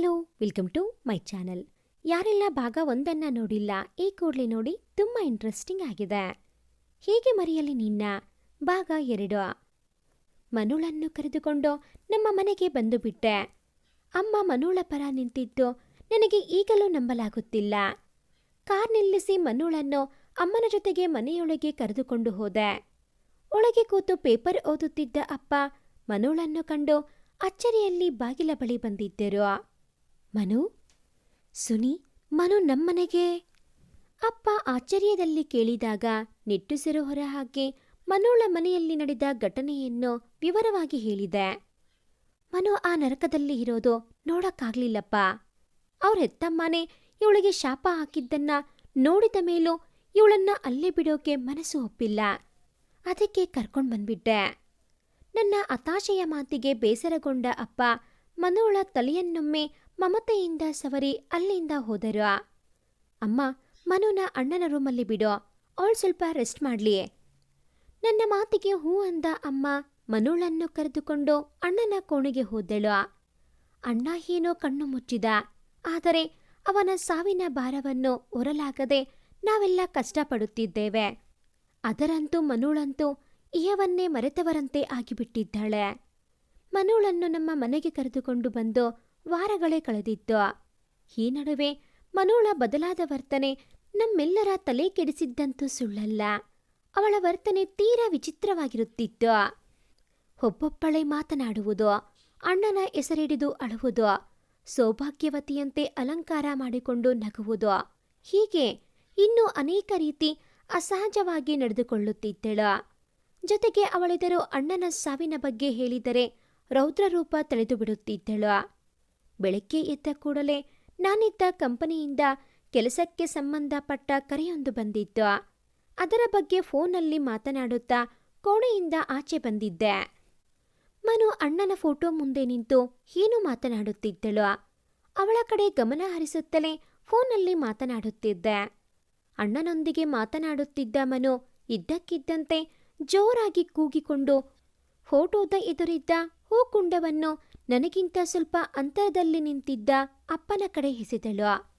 Hello welcome to my channel ಯಾರೆಲ್ಲ ಭಾಗ ಒಂದನ್ನು ನೋಡಿಲ್ಲ, ಈ ಕೂಡಲೇ ನೋಡಿ ತುಂಬ ಇಂಟ್ರೆಸ್ಟಿಂಗ್ ಆಗಿದೆ. ಹೇಗೆ ಮರೆಯಲಿ ನಿನ್ನ? ಭಾಗ ಎರಡು. ಮನುಳನ್ನು ಕರೆದುಕೊಂಡು ನಮ್ಮ ಮನೆಗೆ ಬಂದು ಬಿಟ್ಟೆ. ಅಮ್ಮ ಮನುಳ ಪರ ನಿಂತಿದ್ದು ನನಗೆ ಈಗಲೂ ನಂಬಲಾಗುತ್ತಿಲ್ಲ. ಕಾರ್ ನಿಲ್ಲಿಸಿ ಮನುಳನ್ನು ಅಮ್ಮನ ಜೊತೆಗೆ ಮನೆಯೊಳಗೆ ಕರೆದುಕೊಂಡು ಹೋದೆ. ಒಳಗೆ ಕೂತು ಪೇಪರ್ ಓದುತ್ತಿದ್ದ ಅಪ್ಪ ಮನುಳನ್ನು ಕಂಡು ಅಚ್ಚರಿಯಲ್ಲಿ ಬಾಗಿಲ ಬಳಿ ಬಂದಿದ್ದರು. ಮನು, ಸುನಿ, ಮನು ನಮ್ಮನೆಗೆ. ಅಪ್ಪ ಆಶ್ಚರ್ಯದಲ್ಲಿ ಕೇಳಿದಾಗ ನಿಟ್ಟುಸಿರು ಹೊರಹಾಕಿ ಮನುಳ ಮನೆಯಲ್ಲಿ ನಡೆದ ಘಟನೆಯನ್ನು ವಿವರವಾಗಿ ಹೇಳಿದೆ. ಮನು ಆ ನರಕದಲ್ಲಿ ಇರೋದು ನೋಡಕ್ಕಾಗ್ಲಿಲ್ಲಪ್ಪ. ಅವ್ರ ಹೆತ್ತಮ್ಮನೇ ಇವಳಿಗೆ ಶಾಪ ಹಾಕಿದ್ದನ್ನ ನೋಡಿದ ಮೇಲೂ ಇವಳನ್ನ ಅಲ್ಲೇ ಬಿಡೋಕೆ ಮನಸ್ಸು ಒಪ್ಪಿಲ್ಲ. ಅದಕ್ಕೆ ಕರ್ಕೊಂಡು ಬಂದ್ಬಿಟ್ಟೆ. ನನ್ನ ಹತಾಶೆಯ ಮಾತಿಗೆ ಬೇಸರಗೊಂಡ ಅಪ್ಪ ಮನುಳ ತಲೆಯನ್ನೊಮ್ಮೆ ಮಮತೆಯಿಂದ ಸವರಿ ಅಲ್ಲಿಂದ ಹೋದರು. ಅಮ್ಮ, ಮನುನ ಅಣ್ಣನ ರೂಮಲ್ಲಿ ಬಿಡೋ. ಅವಳು ಸ್ವಲ್ಪ ರೆಸ್ಟ್ ಮಾಡಲಿ. ನನ್ನ ಮಾತಿಗೆ ಹೂ ಅಂದ ಅಮ್ಮ ಮನುಳನ್ನು ಕರೆದುಕೊಂಡು ಅಣ್ಣನ ಕೋಣೆಗೆ ಹೋದಳು. ಅಣ್ಣ ಏನೋ ಕಣ್ಣು ಮುಚ್ಚಿದ. ಆದರೆ ಅವನ ಸಾವಿನ ಭಾರವನ್ನು ಹೊರಲಾಗದೆ ನಾವೆಲ್ಲ ಕಷ್ಟಪಡುತ್ತಿದ್ದೇವೆ. ಅದರಂತೂ ಮನುಳಂತೂ ಇಹವನ್ನೇ ಮರೆತವರಂತೆ ಆಗಿಬಿಟ್ಟಿದ್ದಾಳೆ. ಮನುಳನ್ನು ನಮ್ಮ ಮನೆಗೆ ಕರೆದುಕೊಂಡು ಬಂದು ವಾರಗಳೇ ಕಳೆದಿತ್ತು. ಈ ನಡುವೆ ಮನುಳ ಬದಲಾದ ವರ್ತನೆ ನಮ್ಮೆಲ್ಲರ ತಲೆ ಕೆಡಿಸಿದ್ದಂತೂ ಸುಳ್ಳಲ್ಲ. ಅವಳ ವರ್ತನೆ ತೀರಾ ವಿಚಿತ್ರವಾಗಿರುತ್ತಿತ್ತು. ಒಬ್ಬೊಬ್ಬಳೆ ಮಾತನಾಡುವುದು, ಅಣ್ಣನ ಹೆಸರಿಡಿದು ಅಳುವುದು, ಸೌಭಾಗ್ಯವತಿಯಂತೆ ಅಲಂಕಾರ ಮಾಡಿಕೊಂಡು ನಗುವುದು, ಹೀಗೆ ಇನ್ನೂ ಅನೇಕ ರೀತಿ ಅಸಹಜವಾಗಿ ನಡೆದುಕೊಳ್ಳುತ್ತಿದ್ದಳು. ಜೊತೆಗೆ ಅವಳೆದರು ಅಣ್ಣನ ಸಾವಿನ ಬಗ್ಗೆ ಹೇಳಿದರೆ ರೌದ್ರರೂಪ ತಳೆದು ಬಿಡುತ್ತಿದ್ದಳು ಬೆಳಗ್ಗೆ ಎದ್ದ ಕೂಡಲೇ ನಾನಿದ್ದ ಕಂಪನಿಯಿಂದ ಕೆಲಸಕ್ಕೆ ಸಂಬಂಧಪಟ್ಟ ಕರೆಯೊಂದು ಬಂದಿತ್ತು. ಅದರ ಬಗ್ಗೆ ಫೋನಲ್ಲಿ ಮಾತನಾಡುತ್ತಾ ಕೋಣೆಯಿಂದ ಆಚೆ ಬಂದಿದ್ದೆ. ಮನು ಅಣ್ಣನ ಫೋಟೋ ಮುಂದೆ ನಿಂತು ಏನು ಮಾತನಾಡುತ್ತಿದ್ದಳು. ಅವಳ ಕಡೆ ಗಮನ ಹರಿಸುತ್ತಲೇ ಫೋನಲ್ಲಿ ಮಾತನಾಡುತ್ತಿದ್ದೆ. ಅಣ್ಣನೊಂದಿಗೆ ಮಾತನಾಡುತ್ತಿದ್ದ ಮನು ಇದ್ದಕ್ಕಿದ್ದಂತೆ ಜೋರಾಗಿ ಕೂಗಿಕೊಂಡು ಫೋಟೋದ ಎದುರಿದ್ದ ಹೂಕುಂಡವನ್ನು ನನಗಿಂತ ಸ್ವಲ್ಪ ಅಂತರದಲ್ಲಿ ನಿಂತಿದ್ದ ಅಪ್ಪನ ಕಡೆ ಎಸೆದಳು.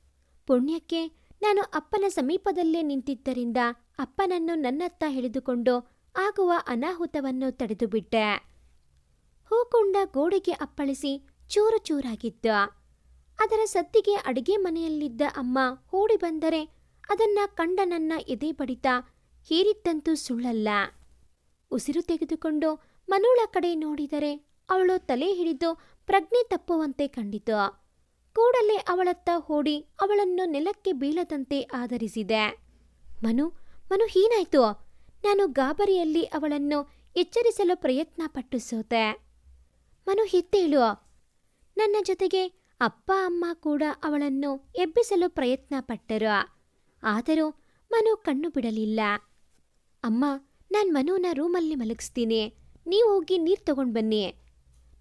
ಪುಣ್ಯಕ್ಕೆ ನಾನು ಅಪ್ಪನ ಸಮೀಪದಲ್ಲೇ ನಿಂತಿದ್ದರಿಂದ ಅಪ್ಪನನ್ನು ನನ್ನತ್ತ ಹಿಡಿದುಕೊಂಡು ಆಗುವ ಅನಾಹುತವನ್ನು ತಡೆದುಬಿಟ್ಟೆ. ಹೂಕುಂಡ ಗೋಡೆಗೆ ಅಪ್ಪಳಿಸಿ ಚೂರು ಚೂರಾಗಿದ್ದ ಅದರ ಸತ್ತಿಗೆ ಅಡಿಗೆ ಮನೆಯಲ್ಲಿದ್ದ ಅಮ್ಮ ಓಡಿ ಬಂದರೆ ಅದನ್ನ ಕಂಡ ನನ್ನ ಎದೆ ಬಡಿತ ಹೀರಿದ್ದಂತೂ ಸುಳ್ಳಲ್ಲ. ಉಸಿರು ತೆಗೆದುಕೊಂಡು ಮನುಳ ಕಡೆ ನೋಡಿದರೆ ಅವಳು ತಲೆ ಹಿಡಿದು ಪ್ರಜ್ಞೆ ತಪ್ಪುವಂತೆ ಕಂಡಿತು. ಕೂಡಲೇ ಅವಳತ್ತ ಓಡಿ ಅವಳನ್ನು ನೆಲಕ್ಕೆ ಬೀಳದಂತೆ ಆಧರಿಸಿದೆ. ಮನು ಮನು ಹೀನಾಯ್ತು. ನಾನು ಗಾಬರಿಯಲ್ಲಿ ಅವಳನ್ನು ಎಚ್ಚರಿಸಲು ಪ್ರಯತ್ನ ಪಟ್ಟು ಸೋತೆ ಮನು ಹಿತ್ತೇಳು. ನನ್ನ ಜೊತೆಗೆ ಅಪ್ಪ, ಅಮ್ಮ ಕೂಡ ಅವಳನ್ನು ಎಬ್ಬಿಸಲು ಪ್ರಯತ್ನ ಪಟ್ಟರು. ಆದರೂ ಮನು ಕಣ್ಣು ಬಿಡಲಿಲ್ಲ. ಅಮ್ಮ, ನಾನು ಮನುನ ರೂಮಲ್ಲಿ ಮಲಗಿಸ್ತೀನಿ. ನೀವು ಹೋಗಿ ನೀರು ತಗೊಂಡು ಬನ್ನಿ.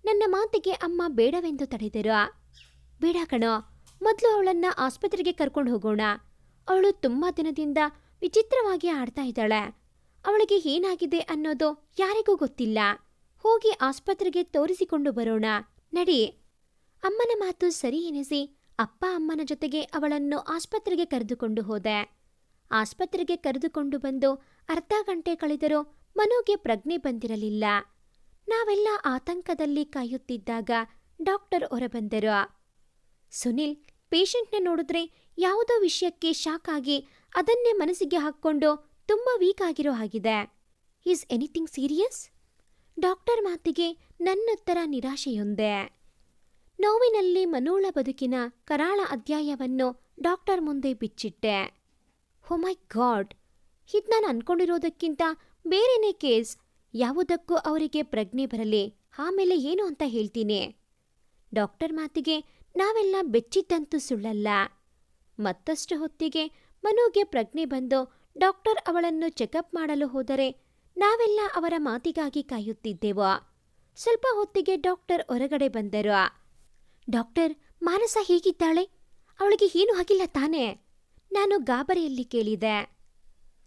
ನನ್ನ ಮಾತಿಗೆ ಅಮ್ಮ ಬೇಡವೆಂದು ತಡೆದರು. ಬೇಡ ಕಣೋ, ಮೊದಲು ಅವಳನ್ನ ಆಸ್ಪತ್ರೆಗೆ ಕರ್ಕೊಂಡು ಹೋಗೋಣ. ಅವಳು ತುಂಬ ದಿನದಿಂದ ವಿಚಿತ್ರವಾಗಿ ಆಡ್ತಾ ಇದ್ದಾಳೆ. ಅವಳಿಗೆ ಏನಾಗಿದೆ ಅನ್ನೋದು ಯಾರಿಗೂ ಗೊತ್ತಿಲ್ಲ. ಹೋಗಿ ಆಸ್ಪತ್ರೆಗೆ ತೋರಿಸಿಕೊಂಡು ಬರೋಣ. ನಡಿ. ಅಮ್ಮನ ಮಾತು ಸರಿ ಎನಿಸಿ ಅಪ್ಪ ಅಮ್ಮನ ಜೊತೆಗೆ ಅವಳನ್ನು ಆಸ್ಪತ್ರೆಗೆ ಕರೆದುಕೊಂಡು ಹೋದೆ. ಆಸ್ಪತ್ರೆಗೆ ಕರೆದುಕೊಂಡು ಬಂದು ಅರ್ಧ ಗಂಟೆ ಕಳೆದರೂ ಮನುಗೆ ಪ್ರಜ್ಞೆ ಬಂದಿರಲಿಲ್ಲ. ನಾವೆಲ್ಲ ಆತಂಕದಲ್ಲಿ ಕಾಯುತ್ತಿದ್ದಾಗ ಡಾಕ್ಟರ್ ಹೊರಬಂದರು. ಸುನಿಲ್, ಪೇಷಂಟ್ನ ನೋಡಿದ್ರೆ ಯಾವುದೋ ವಿಷಯಕ್ಕೆ ಶಾಕ್ ಆಗಿ ಅದನ್ನೇ ಮನಸ್ಸಿಗೆ ಹಾಕ್ಕೊಂಡು ತುಂಬ ವೀಕ್ ಆಗಿರೋ ಹಾಗಿದೆ. ಈಸ್ ಎನಿಥಿಂಗ್ ಸೀರಿಯಸ್ ಡಾಕ್ಟರ್ ಮಾತಿಗೆ ನನ್ನತ್ತರ ನಿರಾಶೆಯೊಂದೆ. ನೋವಿನಲ್ಲಿ ಮನೋಳ ಬದುಕಿನ ಕರಾಳ ಅಧ್ಯಾಯವನ್ನು ಡಾಕ್ಟರ್ ಮುಂದೆ ಬಿಚ್ಚಿಟ್ಟೆ. ಹೋ ಮೈ ಗಾಡ್ ಇದು ನಾನು ಅನ್ಕೊಂಡಿರೋದಕ್ಕಿಂತ ಬೇರೆನೇ ಕೇಸ್, ಯಾವುದಕ್ಕೂ ಅವರಿಗೆ ಪ್ರಜ್ಞೆ ಬರಲಿ, ಆಮೇಲೆ ಏನು ಅಂತ ಹೇಳ್ತೀನಿ. ಡಾಕ್ಟರ್ ಮಾತಿಗೆ ನಾವೆಲ್ಲ ಬೆಚ್ಚಿದ್ದಂತೂ ಸುಳ್ಳಲ್ಲ. ಮತ್ತಷ್ಟು ಹೊತ್ತಿಗೆ ಮನುಗೆ ಪ್ರಜ್ಞೆ ಬಂದು ಡಾಕ್ಟರ್ ಅವಳನ್ನು ಚೆಕಪ್ ಮಾಡಲು ಹೋದರೆ ನಾವೆಲ್ಲ ಅವರ ಮಾತಿಗಾಗಿ ಕಾಯುತ್ತಿದ್ದೆವು. ಸ್ವಲ್ಪ ಹೊತ್ತಿಗೆ ಡಾಕ್ಟರ್ ಹೊರಗಡೆ ಬಂದರು. ಡಾಕ್ಟರ್, ಮಾನಸ ಹೀಗಿದ್ದಾಳೆ? ಅವಳಿಗೆ ಏನೂ ಆಗಿಲ್ಲ ತಾನೇ? ನಾನು ಗಾಬರಿಯಲ್ಲಿ ಕೇಳಿದೆ.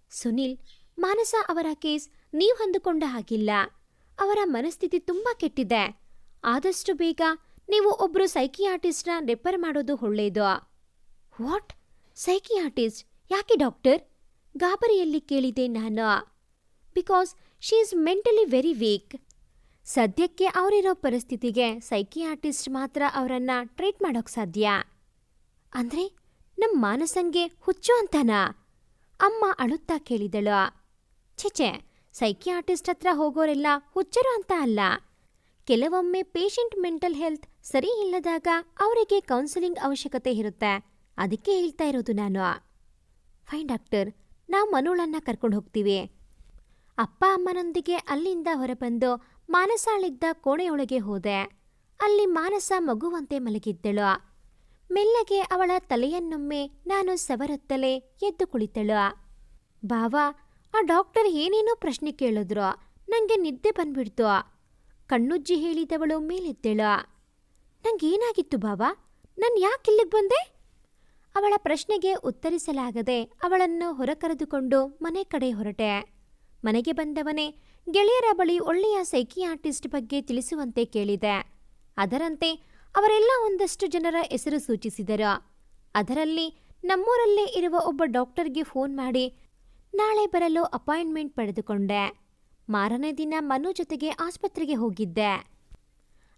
ಸುನಿಲ್ ಮಾನಸ ಅವರ ಕೇಸ್ ನೀವು ಅಂದುಕೊಂಡ ಹಾಗಿಲ್ಲ. ಅವರ ಮನಸ್ಥಿತಿ ತುಂಬಾ ಕೆಟ್ಟಿದೆ. ಆದಷ್ಟು ಬೇಗ ನೀವು ಒಬ್ಬರು ಸೈಕಿಯಾಟಿಸ್ಟ್ನ ರೆಫರ್ ಮಾಡೋದು ಒಳ್ಳೆಯದು ವಾಟ್? ಸೈಕಿಯಾಟಿಸ್ಟ್? ಯಾಕೆ ಡಾಕ್ಟರ್? ಗಾಬರಿಯಲ್ಲಿ ಕೇಳಿದೆ ನಾನು. Because she is mentally very weak. ಸದ್ಯಕ್ಕೆ ಅವರಿರೋ ಪರಿಸ್ಥಿತಿಗೆ ಸೈಕಿಯಾಟಿಸ್ಟ್ ಮಾತ್ರ ಅವರನ್ನ ಟ್ರೀಟ್ ಮಾಡೋಕ್ ಸಾಧ್ಯ. ಅಂದ್ರೆ ನಮ್ಮ ಮಾನಸಂಗೆ ಹುಚ್ಚು ಅಂತನಾ? ಅಮ್ಮ ಅಳುತ್ತಾ ಕೇಳಿದಳು. ಛೆಛೆ ಸೈಕಿಯಾಟಿಸ್ಟ್ ಹತ್ರ ಹೋಗೋರೆಲ್ಲ ಹುಚ್ಚರು ಅಂತ ಅಲ್ಲ. ಕೆಲವೊಮ್ಮೆ ಪೇಷಂಟ್ ಮೆಂಟಲ್ ಹೆಲ್ತ್ ಸರಿ ಇಲ್ಲದಾಗ ಅವರಿಗೆ ಕೌನ್ಸಿಲಿಂಗ್ ಅವಶ್ಯಕತೆ ಇರುತ್ತೆ. ಅದಕ್ಕೆ ಹೇಳ್ತಾ ಇರೋದು ನಾನು. ಫೈನ್ ಡಾಕ್ಟರ್, ನಾವು ಮನುಳನ್ನ ಕರ್ಕೊಂಡು ಹೋಗ್ತೀವಿ. ಅಪ್ಪ ಅಮ್ಮನೊಂದಿಗೆ ಅಲ್ಲಿಂದ ಹೊರಬಂದು ಮಾನಸಾಳಿದ್ದ ಕೋಣೆಯೊಳಗೆ ಹೋದೆ. ಅಲ್ಲಿ ಮಾನಸ ಮಗುವಂತೆ ಮಲಗಿದ್ದಳು. ಮೆಲ್ಲಗೆ ಅವಳ ತಲೆಯನ್ನೊಮ್ಮೆ ನಾನು ಸವರತ್ತಲೇ ಎದ್ದು ಕುಳಿತಳು. ಬಾವಾ ಆ ಡಾಕ್ಟರ್ ಏನೇನೋ ಪ್ರಶ್ನೆ ಕೇಳಿದ್ರು. ನಂಗೆ ನಿದ್ದೆ ಬಂದ್ಬಿಡ್ತು. ಕಣ್ಣುಜ್ಜಿ ಹೇಳಿದವಳು ಮೇಲೆದ್ದೇಳ ನಂಗೇನಾಗಿತ್ತು ಬಾಬಾ ನಾನು ಯಾಕೆ ಇಲ್ಲಿಗೆ ಬಂದೆ? ಅವಳ ಪ್ರಶ್ನೆಗೆ ಉತ್ತರಿಸಲಾಗದೆ ಅವಳನ್ನು ಹೊರಕರೆದುಕೊಂಡು ಮನೆ ಕಡೆ ಹೊರಟೆ. ಮನೆಗೆ ಬಂದವನೇ ಗೆಳೆಯರ ಬಳಿ ಒಳ್ಳೆಯ ಸೈಕಿಯಾಟಿಸ್ಟ್ ಬಗ್ಗೆ ತಿಳಿಸುವಂತೆ ಕೇಳಿದೆ. ಅದರಂತೆ ಅವರೆಲ್ಲ ಒಂದಷ್ಟು ಜನರ ಹೆಸರು ಸೂಚಿಸಿದರು. ಅದರಲ್ಲಿ ನಮ್ಮೂರಲ್ಲೇ ಇರುವ ಒಬ್ಬ ಡಾಕ್ಟರ್ಗೆ ಫೋನ್ ಮಾಡಿ ನಾಳೆ ಬರಲು ಅಪಾಯಿಂಟ್ಮೆಂಟ್ ಪಡೆದುಕೊಂಡೆ. ಮಾರನೇ ದಿನ ಮನು ಜೊತೆಗೆ ಆಸ್ಪತ್ರೆಗೆ ಹೋಗಿದ್ದೆ.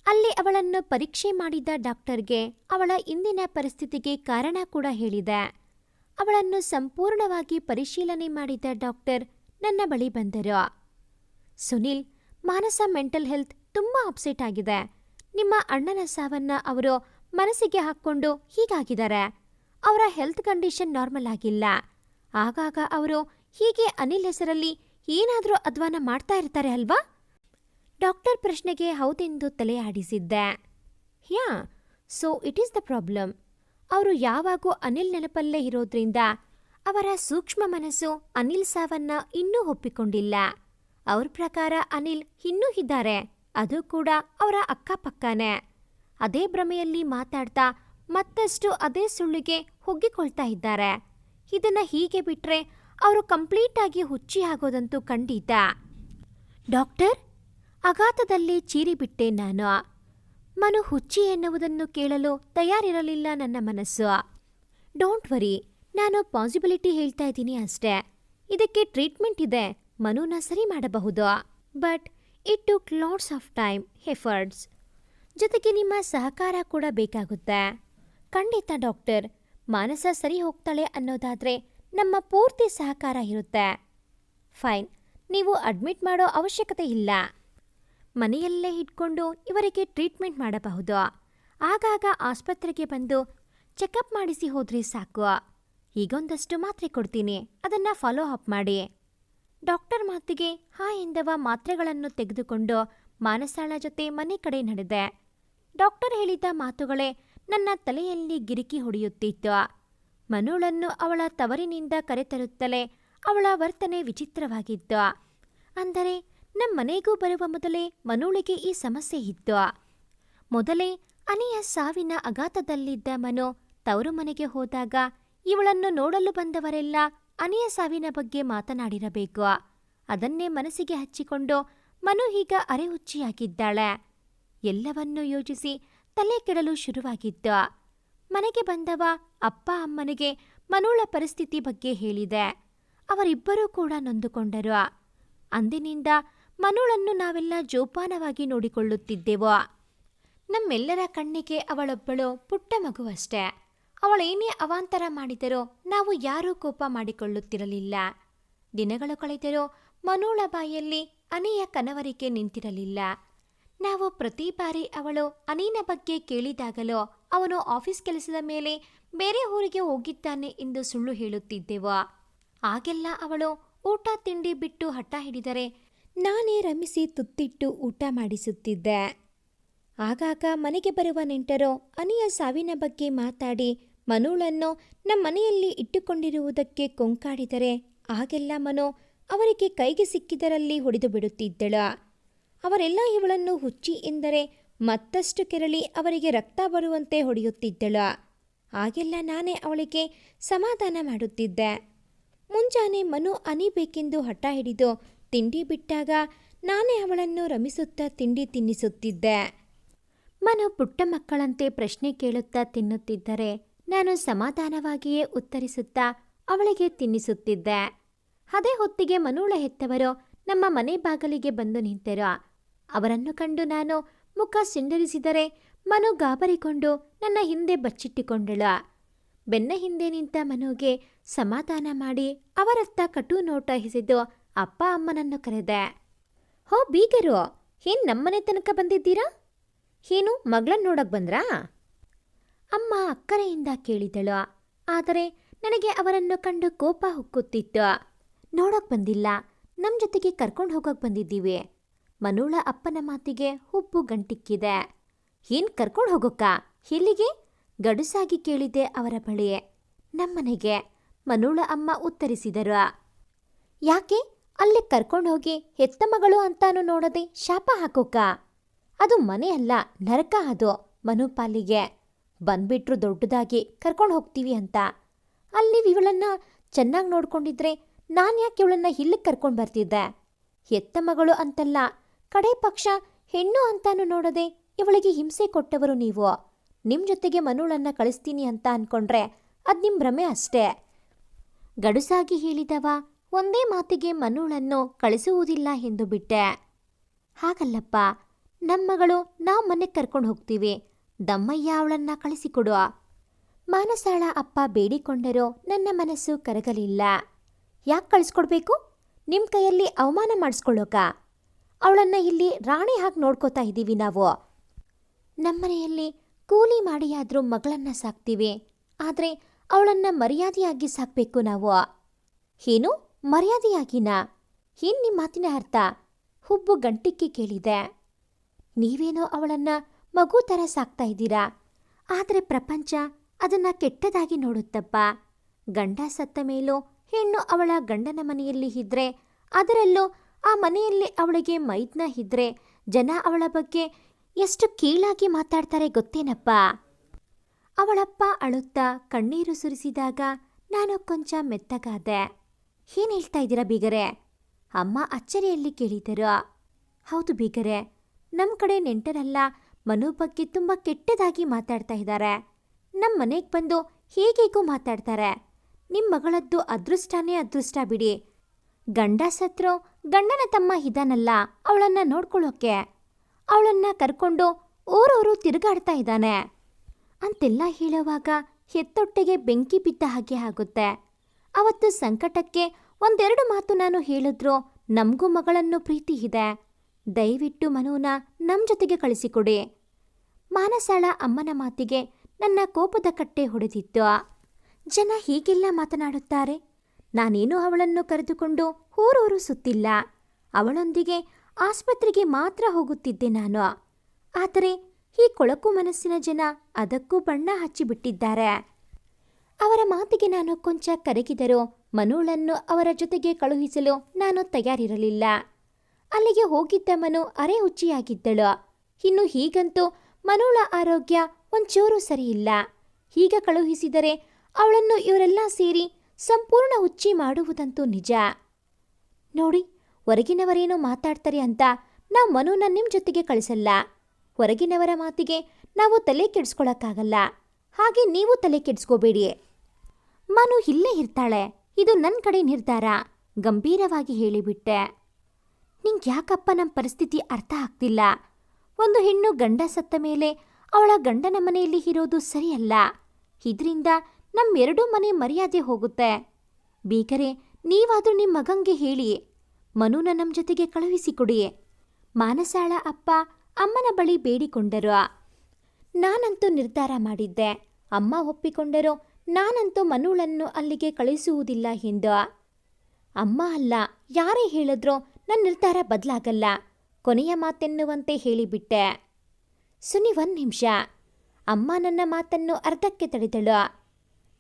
ಅಲ್ಲಿ ಅವಳನ್ನು ಪರೀಕ್ಷೆ ಮಾಡಿದ ಡಾಕ್ಟರ್ಗೆ ಅವಳ ಇಂದಿನ ಪರಿಸ್ಥಿತಿಗೆ ಕಾರಣ ಕೂಡ ಹೇಳಿದೆ. ಅವಳನ್ನು ಸಂಪೂರ್ಣವಾಗಿ ಪರಿಶೀಲನೆ ಮಾಡಿದ ಡಾಕ್ಟರ್ ನನ್ನ ಬಳಿ ಬಂದರು. ಸುನಿಲ್, ಮಾನಸ ಮೆಂಟಲ್ ಹೆಲ್ತ್ ತುಂಬಾ ಅಪ್ಸೆಟ್ ಆಗಿದೆ. ನಿಮ್ಮ ಅಣ್ಣನ ಸಾವನ್ನ ಅವರು ಮನಸ್ಸಿಗೆ ಹಾಕ್ಕೊಂಡು ಹೀಗಾಗಿದ್ದಾರೆ. ಅವರ ಹೆಲ್ತ್ ಕಂಡೀಷನ್ ನಾರ್ಮಲ್ ಆಗಿಲ್ಲ. ಆಗಾಗ ಅವರು ಹೀಗೆ ಅನಿಲ್ ಹೆಸರಲ್ಲಿ ಏನಾದರೂ ಅಧ್ವಾನ ಮಾಡ್ತಾ ಇರ್ತಾರೆ ಅಲ್ವಾ? ಡಾಕ್ಟರ್ ಪ್ರಶ್ನೆಗೆ ಹೌದೆಂದು ತಲೆ ಆಡಿಸಿದ್ದೆ. Yeah so it is the problem. ಅವರು ಯಾವಾಗೂ ಅನಿಲ್ ನೆನಪಲ್ಲೇ ಇರೋದ್ರಿಂದ ಅವರ ಸೂಕ್ಷ್ಮ ಮನಸ್ಸು ಅನಿಲ್ ಸಾವನ್ನ ಇನ್ನೂ ಒಪ್ಪಿಕೊಂಡಿಲ್ಲ. ಅವ್ರ ಪ್ರಕಾರ ಅನಿಲ್ ಇನ್ನೂ ಇದ್ದಾರೆ. ಅದು ಕೂಡ ಅವರ ಅಕ್ಕಪಕ್ಕನೇ. ಅದೇ ಭ್ರಮೆಯಲ್ಲಿ ಮಾತಾಡ್ತಾ ಮತ್ತಷ್ಟು ಅದೇ ಸುಳ್ಳಿಗೆ ಹುಗ್ಗಿಕೊಳ್ತಾ ಇದ್ದಾರೆ. ಇದನ್ನ ಹೀಗೆ ಬಿಟ್ರೆ ಅವರು ಕಂಪ್ಲೀಟ್ ಆಗಿ ಹುಚ್ಚಿ ಆಗೋದಂತೂ ಖಂಡಿತ. ಡಾಕ್ಟರ್ ಅಗಾತದಲ್ಲಿ ಚೀರಿಬಿಟ್ಟೆ ನಾನು. ಮನು ಹುಚ್ಚಿ ಎನ್ನುವುದನ್ನು ಕೇಳಲು ತಯಾರಿರಲಿಲ್ಲ ನನ್ನ ಮನಸ್ಸು. ಡೋಂಟ್ ವರಿ ನಾನು ಪಾಸಿಬಿಲಿಟಿ ಹೇಳ್ತಾ ಇದ್ದೀನಿ ಅಷ್ಟೇ. ಇದಕ್ಕೆ ಟ್ರೀಟ್ಮೆಂಟ್ ಇದೆ, ಮನುನ ಸರಿ ಮಾಡಬಹುದು. But it took lots of time efforts ಜೊತೆಗೆ ನಿಮ್ಮ ಸಹಕಾರ ಕೂಡ ಬೇಕಾಗುತ್ತೆ. ಖಂಡಿತ ಡಾಕ್ಟರ್, ಮಾನಸ ಸರಿ ಹೋಗ್ತಾಳೆ ಅನ್ನೋದಾದ್ರೆ ನಮ್ಮ ಪೂರ್ತಿ ಸಹಕಾರ ಇರುತ್ತೆ. ಫೈನ್. ನೀವು ಅಡ್ಮಿಟ್ ಮಾಡೋ ಅವಶ್ಯಕತೆ ಇಲ್ಲ. ಮನೆಯಲ್ಲೇ ಇಟ್ಕೊಂಡು ಇವರಿಗೆ ಟ್ರೀಟ್ಮೆಂಟ್ ಮಾಡಬಹುದು. ಆಗಾಗ ಆಸ್ಪತ್ರೆಗೆ ಬಂದು ಚೆಕಪ್ ಮಾಡಿಸಿ ಹೋದ್ರೆ ಸಾಕು. ಈಗೊಂದಷ್ಟು ಮಾತ್ರೆ ಕೊಡ್ತೀನಿ. ಅದನ್ನ ಫಾಲೋ ಅಪ್ ಮಾಡಿ. ಡಾಕ್ಟರ್ ಮಾತಿಗೆ ಹಾ ಎಂದವ ಮಾತ್ರೆಗಳನ್ನು ತೆಗೆದುಕೊಂಡು ಮಾನಸಾಳ ಜೊತೆ ಮನೆ ಕಡೆ ನಡೆದೆ. ಡಾಕ್ಟರ್ ಹೇಳಿದ ಮಾತುಗಳೇ ನನ್ನ ತಲೆಯಲ್ಲಿ ಗಿರಿಕಿ ಹೊಡೆಯುತ್ತಿತ್ತು. ಮನುಳನ್ನು ಅವಳ ತವರಿನಿಂದ ಕರೆತರುತ್ತಲೇ ಅವಳ ವರ್ತನೆ ವಿಚಿತ್ರವಾಗಿತ್ತು ಅಂದರೆ ನಮ್ಮನೆಗೂ ಬರುವ ಮೊದಲೇ ಮನುಳಿಗೆ ಈ ಸಮಸ್ಯೆ ಇದ್ದ ಮೊದಲೇ ಅನಿಯ ಸಾವಿನ ಅಗಾತದಲ್ಲಿದ್ದ ಮನು ತವರು ಮನೆಗೆ ಹೋದಾಗ ಇವಳನ್ನು ನೋಡಲು ಬಂದವರೆಲ್ಲ ಅನಿಯ ಸಾವಿನ ಬಗ್ಗೆ ಮಾತನಾಡಿರಬೇಕು. ಅದನ್ನೇ ಮನಸ್ಸಿಗೆ ಹಚ್ಚಿಕೊಂಡು ಮನು ಈಗ ಅರೆಹುಚ್ಚಿಯಾಗಿದ್ದಾಳೆ. ಎಲ್ಲವನ್ನೂ ಯೋಚಿಸಿ ತಲೆ ಕೆಡಲು ಶುರುವಾಗಿತ್ತು ಮನೆಗೆ ಬಂದವ ಅಪ್ಪ ಅಮ್ಮನಿಗೆ ಮನುಳ ಪರಿಸ್ಥಿತಿ ಬಗ್ಗೆ ಹೇಳಿದೆ. ಅವರಿಬ್ಬರೂ ಕೂಡ ನೊಂದುಕೊಂಡರು. ಅಂದಿನಿಂದ ಮನುಳನ್ನು ನಾವೆಲ್ಲ ಜೋಪಾನವಾಗಿ ನೋಡಿಕೊಳ್ಳುತ್ತಿದ್ದೆವು. ನಮ್ಮೆಲ್ಲರ ಕಣ್ಣಿಗೆ ಅವಳೊಬ್ಬಳು ಪುಟ್ಟ ಮಗುವಷ್ಟೇ. ಅವಳೇನೇ ಅವಾಂತರ ಮಾಡಿದರೂ ನಾವು ಯಾರೂ ಕೋಪ ಮಾಡಿಕೊಳ್ಳುತ್ತಿರಲಿಲ್ಲ. ದಿನಗಳು ಕಳೆದರೂ ಮನುಳ ಬಾಯಲ್ಲಿ ಅನಿಯ ಕನವರಿಕೆ ನಿಂತಿರಲಿಲ್ಲ. ನಾವು ಪ್ರತಿ ಬಾರಿ ಅವಳು ಅನಿನ ಬಗ್ಗೆ ಕೇಳಿದಾಗಲೂ ಅವನು ಆಫೀಸ್ ಕೆಲಸದ ಮೇಲೆ ಬೇರೆ ಊರಿಗೆ ಹೋಗಿದ್ದಾನೆ ಎಂದು ಸುಳ್ಳು ಹೇಳುತ್ತಿದ್ದೆವು. ಆಗೆಲ್ಲ ಅವಳು ಊಟ ತಿಂಡಿ ಬಿಟ್ಟು ಹಠ ಹಿಡಿದರೆ ನಾನೇ ರಮಿಸಿ ತುತ್ತಿಟ್ಟು ಊಟ ಮಾಡಿಸುತ್ತಿದ್ದೆ. ಆಗಾಗ ಮನೆಗೆ ಬರುವ ನೆಂಟರು ಅನಿಯ ಸಾವಿನ ಬಗ್ಗೆ ಮಾತಾಡಿ ಮನುಳನ್ನು ನಮ್ಮನೆಯಲ್ಲಿ ಇಟ್ಟುಕೊಂಡಿರುವುದಕ್ಕೆ ಕೊಂಕಾಡಿದರೆ ಆಗೆಲ್ಲ ಮನು ಅವರಿಗೆ ಕೈಗೆ ಸಿಕ್ಕಿದರಲ್ಲಿ ಹೊಡೆದು ಬಿಡುತ್ತಿದ್ದಳು. ಅವರೆಲ್ಲ ಇವಳನ್ನು ಹುಚ್ಚಿ ಎಂದರೆ ಮತ್ತಷ್ಟು ಕೆರಳಿ ಅವರಿಗೆ ರಕ್ತ ಬರುವಂತೆ ಹೊಡೆಯುತ್ತಿದ್ದಳು. ಆಗೆಲ್ಲ ನಾನೇ ಅವಳಿಗೆ ಸಮಾಧಾನ ಮಾಡುತ್ತಿದ್ದೆ. ಮುಂಜಾನೆ ಮನು ಅನಿಬೇಕೆಂದು ಹಠ ಹಿಡಿದು ತಿಂಡಿ ಬಿಟ್ಟಾಗ ನಾನೇ ಅವಳನ್ನು ರಮಿಸುತ್ತಾ ತಿಂಡಿ ತಿನ್ನಿಸುತ್ತಿದ್ದೆ. ಮನು ಪುಟ್ಟ ಮಕ್ಕಳಂತೆ ಪ್ರಶ್ನೆ ಕೇಳುತ್ತಾ ತಿನ್ನುತ್ತಿದ್ದರೆ ನಾನು ಸಮಾಧಾನವಾಗಿಯೇ ಉತ್ತರಿಸುತ್ತಾ ಅವಳಿಗೆ ತಿನ್ನಿಸುತ್ತಿದ್ದೆ. ಅದೇ ಹೊತ್ತಿಗೆ ಮನುಳ ಹೆತ್ತವರು ನಮ್ಮ ಮನೆ ಬಾಗಿಲಿಗೆ ಬಂದು ನಿಂತರು. ಅವರನ್ನು ಕಂಡು ನಾನು ಮುಖ ಸಿಂಡರಿಸಿದರೆ ಮನು ಗಾಬರಿಕೊಂಡು ನನ್ನ ಹಿಂದೆ ಬಚ್ಚಿಟ್ಟಿಕೊಂಡಳ. ಬೆನ್ನ ಹಿಂದೆ ನಿಂತ ಮನುಗೆ ಸಮಾಧಾನ ಮಾಡಿ ಅವರತ್ತ ಕಟು ನೋಟ ಎಸೆದು ಅಪ್ಪ ಅಮ್ಮನನ್ನು ಕರೆದೆ. ಹೋ ಬೀಗರು, ಏನ್ ನಮ್ಮನೆ ತನಕ ಬಂದಿದ್ದೀರಾ? ಏನು ಮಗಳನ್ನ ನೋಡಕ್ ಬಂದ್ರಾ? ಅಮ್ಮ ಅಕ್ಕರೆಯಿಂದ ಕೇಳಿದಳು. ಆದರೆ ನನಗೆ ಅವರನ್ನು ಕಂಡು ಕೋಪ ಹುಕ್ಕುತ್ತಿತ್ತು. ನೋಡಕ್ ಬಂದಿಲ್ಲ. ನಮ್ ಜೊತೆಗೆ ಕರ್ಕೊಂಡು ಹೋಗಕ್ ಬಂದಿದ್ದೀವಿ. ಮನುಳ ಅಪ್ಪನ ಮಾತಿಗೆ ಹುಬ್ಬು ಗಂಟಿಕ್ಕಿದೆ. ಏನ್ ಕರ್ಕೊಂಡು ಹೋಗೋಕ್ಕ? ಎಲ್ಲಿಗೆ? ಗಡುಸಾಗಿ ಕೇಳಿದೆ ಅವರ ಬಳಿ. ನಮ್ಮನೆಗೆ, ಮನುಳ ಅಮ್ಮ ಉತ್ತರಿಸಿದರು. ಯಾಕೆ? ಅಲ್ಲಿ ಕರ್ಕೊಂಡು ಹೋಗಿ ಹೆತ್ತ ಮಗಳು ಅಂತಾನು ನೋಡದೆ ಶಾಪ ಹಾಕೋಕ ಅದು ಮನೆಯಲ್ಲ ನರಕ ಅದು ಮನುಪಾಲಿಗೆ ಬಂದ್ಬಿಟ್ರು ದೊಡ್ಡದಾಗಿ ಕರ್ಕೊಂಡು ಹೋಗ್ತೀವಿ ಅಂತ. ಅಲ್ಲಿ ಇವಳನ್ನ ಚೆನ್ನಾಗಿ ನೋಡ್ಕೊಂಡಿದ್ರೆ ನಾನು ಯಾಕೆ ಇವಳನ್ನ ಇಲ್ಲಿಗೆ ಕರ್ಕೊಂಡು ಬರ್ತಿದ್ದೆ? ಹೆತ್ತ ಮಗಳು ಅಂತಲ್ಲ ಕಡೆ ಪಕ್ಷ ಹೆಣ್ಣು ಅಂತಾನು ನೋಡದೆ ಇವಳಿಗೆ ಹಿಂಸೆ ಕೊಟ್ಟವರು ನೀವು. ನಿಮ್ ಜೊತೆಗೆ ಮನುಳನ್ನ ಕಳಿಸ್ತೀನಿ ಅಂತ ಅನ್ಕೊಂಡ್ರೆ ಅದ್ ನಿಮ್ ಭ್ರಮೆ ಅಷ್ಟೇ. ಗಡುಸಾಗಿ ಹೇಳಿದವ ಒಂದೇ ಮಾತಿಗೆ ಮನುಳನ್ನು ಕಳಿಸುವುದಿಲ್ಲ ಎಂದು ಬಿಟ್ಟೆ. ಹಾಗಲ್ಲಪ್ಪ ನಮ್ಮಗಳು ನಾವ್ ಮನೆ ಕರ್ಕೊಂಡು ಹೋಗ್ತೀವಿ. ದಮ್ಮಯ್ಯ ಅವಳನ್ನ ಕಳಿಸಿಕೊಡು. ಮಾನಸಾಳ ಅಪ್ಪ ಬೇಡಿಕೊಂಡರೂ ನನ್ನ ಮನಸ್ಸು ಕರಗಲಿಲ್ಲ. ಯಾಕೆ ಕಳಿಸ್ಕೊಡ್ಬೇಕು? ನಿಮ್ಮ ಕೈಯಲ್ಲಿ ಅವಮಾನ ಮಾಡಿಸ್ಕೊಳ್ಳೋಕ? ಅವಳನ್ನ ಇಲ್ಲಿ ರಾಣಿ ಹಾಗೆ ನೋಡ್ಕೋತಾ ಇದ್ದೀವಿ ನಾವು. ನಮ್ಮನೆಯಲ್ಲಿ ಕೂಲಿ ಮಾಡಿಯಾದರೂ ಮಗಳನ್ನ ಸಾಕ್ತೀವಿ. ಆದರೆ ಅವಳನ್ನ ಮರ್ಯಾದೆಯಾಗಿ ಸಾಕ್ಬೇಕು ನಾವು. ಏನು? ಮರ್ಯಾದೆಯಾಗಿನ? ಏನು ನಿಮ್ಮ ಮಾತಿನ ಅರ್ಥ? ಹುಬ್ಬು ಗಂಟಿಕ್ಕಿ ಕೇಳಿದೆ. ನೀವೇನೋ ಅವಳನ್ನ ಮಗು ಥರ ಸಾಕ್ತಾ ಇದ್ದೀರಾ? ಆದರೆ ಪ್ರಪಂಚ ಅದನ್ನ ಕೆಟ್ಟದಾಗಿ ನೋಡುತ್ತಪ್ಪ. ಗಂಡ ಸತ್ತ ಮೇಲೂ ಹೆಣ್ಣು ಅವಳ ಗಂಡನ ಮನೆಯಲ್ಲಿ ಇದ್ರೆ ಅದರಲ್ಲೂ ಆ ಮನೆಯಲ್ಲಿ ಅವಳಿಗೆ ಮೈದ್ನ ಇದ್ರೆ ಜನ ಅವಳ ಬಗ್ಗೆ ಎಷ್ಟು ಕೀಳಾಗಿ ಮಾತಾಡ್ತಾರೆ ಗೊತ್ತೇನಪ್ಪ? ಅವಳಪ್ಪ ಅಳುತ್ತಾ ಕಣ್ಣೀರು ಸುರಿಸಿದಾಗ ನಾನು ಕೊಂಚ ಮೆತ್ತಗಾದೆ. ಏನ್ ಹೇಳ್ತಾ ಇದ್ದೀರಾ ಬೀಗರೆ? ಅಮ್ಮ ಅಚ್ಚರಿಯಲ್ಲಿ ಕೇಳಿದರು. ಹೌದು ಬೀಗರೆ ನಮ್ಮ ಕಡೆ ನೆಂಟರೆಲ್ಲ ಮನು ಬಗ್ಗೆ ತುಂಬ ಕೆಟ್ಟದಾಗಿ ಮಾತಾಡ್ತಾ ಇದ್ದಾರೆ. ನಮ್ಮ ಮನೆಗೆ ಬಂದು ಹೇಗೇಗೂ ಮಾತಾಡ್ತಾರೆ. ನಿಮ್ಮ ಮಗಳದ್ದು ಅದೃಷ್ಟನೇ ಅದೃಷ್ಟ ಬಿಡಿ. ಗಂಡ ಸತ್ರು ಗಂಡನ ತಮ್ಮ ಇದಾನಲ್ಲ ಅವಳನ್ನ ನೋಡ್ಕೊಳ್ಳೋಕೆ. ಅವಳನ್ನ ಕರ್ಕೊಂಡು ಊರೂರು ತಿರುಗಾಡ್ತಾ ಇದ್ದಾನೆ. ಅಂತೆಲ್ಲ ಹೇಳುವಾಗ ಹೆತ್ತೊಟ್ಟೆಗೆ ಬೆಂಕಿ ಬಿದ್ದ ಹಾಗೆ ಆಗುತ್ತೆ. ಅವತ್ತು ಸಂಕಟಕ್ಕೆ ಒಂದೆರಡು ಮಾತು ನಾನು ಹೇಳಿದ್ರು ನಮಗೂ ಮಗಳನ್ನು ಪ್ರೀತಿ ಇದೆ. ದಯವಿಟ್ಟು ಮನುನ ನಮ್ಮ ಜೊತೆಗೆ ಕಳಿಸಿಕೊಡಿ. ಮಾನಸಾಳ ಅಮ್ಮನ ಮಾತಿಗೆ ನನ್ನ ಕೋಪದ ಕಟ್ಟೆ ಹೊಡೆದಿತ್ತು. ಜನ ಹೀಗೆಲ್ಲ ಮಾತನಾಡುತ್ತಾರೆ? ನಾನೇನು ಅವಳನ್ನು ಕರೆದುಕೊಂಡು ಊರೂರು ಸುತ್ತಿಲ್ಲ. ಅವಳೊಂದಿಗೆ ಆಸ್ಪತ್ರೆಗೆ ಮಾತ್ರ ಹೋಗುತ್ತಿದ್ದೆ ನಾನು. ಆದರೆ ಈ ಕೊಳಕು ಮನಸ್ಸಿನ ಜನ ಅದಕ್ಕೂ ಬಣ್ಣ ಹಚ್ಚಿಬಿಟ್ಟಿದ್ದಾರೆ. ಅವರ ಮಾತಿಗೆ ನಾನು ಕೊಂಚ ಕರಗಿದರೂ ಮನುಳನ್ನು ಅವರ ಜೊತೆಗೆ ಕಳುಹಿಸಲು ನಾನು ತಯಾರಿರಲಿಲ್ಲ. ಅಲ್ಲಿಗೆ ಹೋಗಿದ್ದ ಮನು ಅರೆ ಹುಚ್ಚಿಯಾಗಿದ್ದಳು. ಇನ್ನು ಹೀಗಂತೂ ಮನುಳ ಆರೋಗ್ಯ ಒಂಚೂರು ಸರಿಯಿಲ್ಲ. ಹೀಗ ಕಳುಹಿಸಿದರೆ ಅವಳನ್ನು ಇವರೆಲ್ಲ ಸೇರಿ ಸಂಪೂರ್ಣ ಹುಚ್ಚಿ ಮಾಡುವುದಂತೂ ನಿಜ. ನೋಡಿ, ಹೊರಗಿನವರೇನೋ ಮಾತಾಡ್ತಾರೆ ಅಂತ ನಾವು ಮನುನ ನಿಮ್ಮ ಜೊತೆಗೆ ಕಳಿಸಲ್ಲ. ಹೊರಗಿನವರ ಮಾತಿಗೆ ನಾವು ತಲೆ ಕೆಡಿಸ್ಕೊಳಕ್ಕಾಗಲ್ಲ. ಹಾಗೆ ನೀವು ತಲೆ ಕೆಡಿಸ್ಕೋಬೇಡಿ. ಮನು ಇಲ್ಲೇ ಇರ್ತಾಳೆ. ಇದು ನನ್ನ ಕಡೆ ನಿರ್ಧಾರ. ಗಂಭೀರವಾಗಿ ಹೇಳಿಬಿಟ್ಟೆ. ನಿಂಗೆ ಯಾಕಪ್ಪ ನಮ್ಮ ಪರಿಸ್ಥಿತಿ ಅರ್ಥ ಆಗ್ತಿಲ್ಲ? ಒಂದು ಹೆಣ್ಣು ಗಂಡ ಸತ್ತ ಮೇಲೆ ಅವಳ ಗಂಡನ ಮನೆಯಲ್ಲಿ ಇರೋದು ಸರಿಯಲ್ಲ. ಇದರಿಂದ ನಮ್ಮೆರಡೂ ಮನೆ ಮರ್ಯಾದೆ ಹೋಗುತ್ತೆ. ಬೇಕರೆ ನೀವಾದರೂ ನಿಮ್ಮ ಮಗಂಗೆ ಹೇಳಿ. ಮನುನ ನಮ್ಮ ಜೊತೆಗೆ ಕಳುಹಿಸಿಕೊಡಿ ಮಾನಸಾಳ ಅಪ್ಪ ಅಮ್ಮನ ಬಳಿ ಬೇಡಿಕೊಂಡರು. ನಾನಂತೂ ನಿರ್ಧಾರ ಮಾಡಿದ್ದೆ. ಅಮ್ಮ ಒಪ್ಪಿಕೊಂಡರು ನಾನಂತೂ ಮನುಳನ್ನು ಅಲ್ಲಿಗೆ ಕಳಿಸುವುದಿಲ್ಲ ಎಂದು. ಅಮ್ಮ ಅಲ್ಲ, ಯಾರೇ ಹೇಳಿದ್ರೋ ನನ್ನ ನಿರ್ಧಾರ ಬದಲಾಗಲ್ಲ. ಕೊನೆಯ ಮಾತೆನ್ನುವಂತೆ ಹೇಳಿಬಿಟ್ಟೆ. ಸುನಿ, ಒಂದು ನಿಮಿಷ. ಅಮ್ಮ ನನ್ನ ಮಾತನ್ನು ಅರ್ಧಕ್ಕೆ ತಡೆದಳು.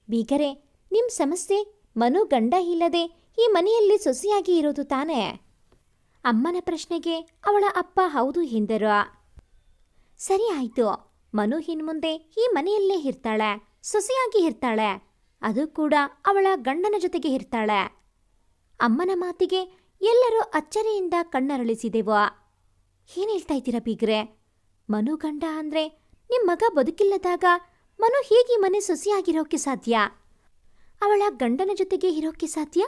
ಬೀಗರೆ ನಿಮ್ಮ ಸಮಸ್ಯೆ ಮನು ಗಂಡ ಇಲ್ಲದೆ ಈ ಮನೆಯಲ್ಲಿ ಸೊಸೆಯಾಗಿ ಇರೋದು ತಾನೇ? ಅಮ್ಮನ ಪ್ರಶ್ನೆಗೆ ಅವಳ ಅಪ್ಪ ಹೌದು ಎಂದರು. ಸರಿ ಆಯ್ತು, ಮನು ಹಿನ್ಮುಂದೆ ಈ ಮನೆಯಲ್ಲೇ ಇರ್ತಾಳೆ, ಸೊಸೆಯಾಗಿ ಇರ್ತಾಳೆ, ಅದು ಕೂಡ ಅವಳ ಗಂಡನ ಜೊತೆಗೆ ಇರ್ತಾಳೆ. ಅಮ್ಮನ ಮಾತಿಗೆ ಎಲ್ಲರೂ ಅಚ್ಚರಿಯಿಂದ ಕಣ್ಣರಳಿಸಿದೆವು. ಏನ್ ಹೇಳ್ತಾ ಇದ್ದೀರಾ ಬೀಗ್ರೆ? ಮನು ಗಂಡ ಅಂದ್ರೆ ನಿಮ್ಮ ಮಗ ಬದುಕಿಲ್ಲದಾಗ ಮನು ಹೇಗೆ ಮನೆ ಸೊಸೆಯಾಗಿರೋಕೆ ಸಾಧ್ಯ? ಅವಳ ಗಂಡನ ಜೊತೆಗೆ ಇರೋಕೆ ಸಾಧ್ಯ?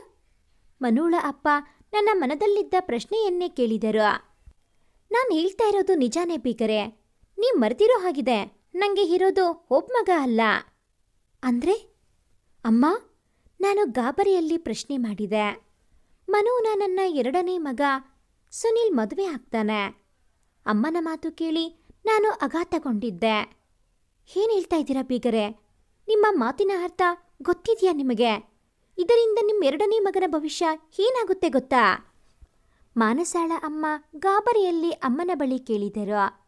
ಮನುಳ ಅಪ್ಪ ನನ್ನ ಮನದಲ್ಲಿದ್ದ ಪ್ರಶ್ನೆಯನ್ನೇ ಕೇಳಿದರು. ನಾನು ಹೇಳ್ತಾ ಇರೋದು ನಿಜಾನೇ ಬೀಗರೆ? ನೀ ಮರೆತಿರೋ ಹಾಗಿದೆ. ನಂಗೆ ಇರೋದು ಒಬ್ಬ ಮಗ ಅಲ್ಲ. ಅಂದ್ರೆ? ಅಮ್ಮ, ನಾನು ಗಾಬರಿಯಲ್ಲಿ ಪ್ರಶ್ನೆ ಮಾಡಿದೆ. ಮನುನ ನನ್ನ ಎರಡನೇ ಮಗ ಸುನಿಲ್ ಮದುವೆ ಆಗ್ತಾನೆ. ಅಮ್ಮನ ಮಾತು ಕೇಳಿ ನಾನು ಅಘಾತಗೊಂಡಿದ್ದೆ ಏನ್ ಹೇಳ್ತಾ ಇದ್ದೀರಾ ಬೀಗರೆ? ನಿಮ್ಮ ಮಾತಿನ ಅರ್ಥ ಗೊತ್ತಿದೆಯಾ ನಿಮಗೆ? ಇದರಿಂದ ನಿಮ್ಮ ಎರಡನೇ ಮಗನ ಭವಿಷ್ಯ ಏನಾಗುತ್ತೆ ಗೊತ್ತಾ? ಮಾನಸಾಳ ಅಮ್ಮ ಗಾಬರಿಯಲ್ಲಿ ಅಮ್ಮನ ಬಳಿ ಕೇಳಿದರು.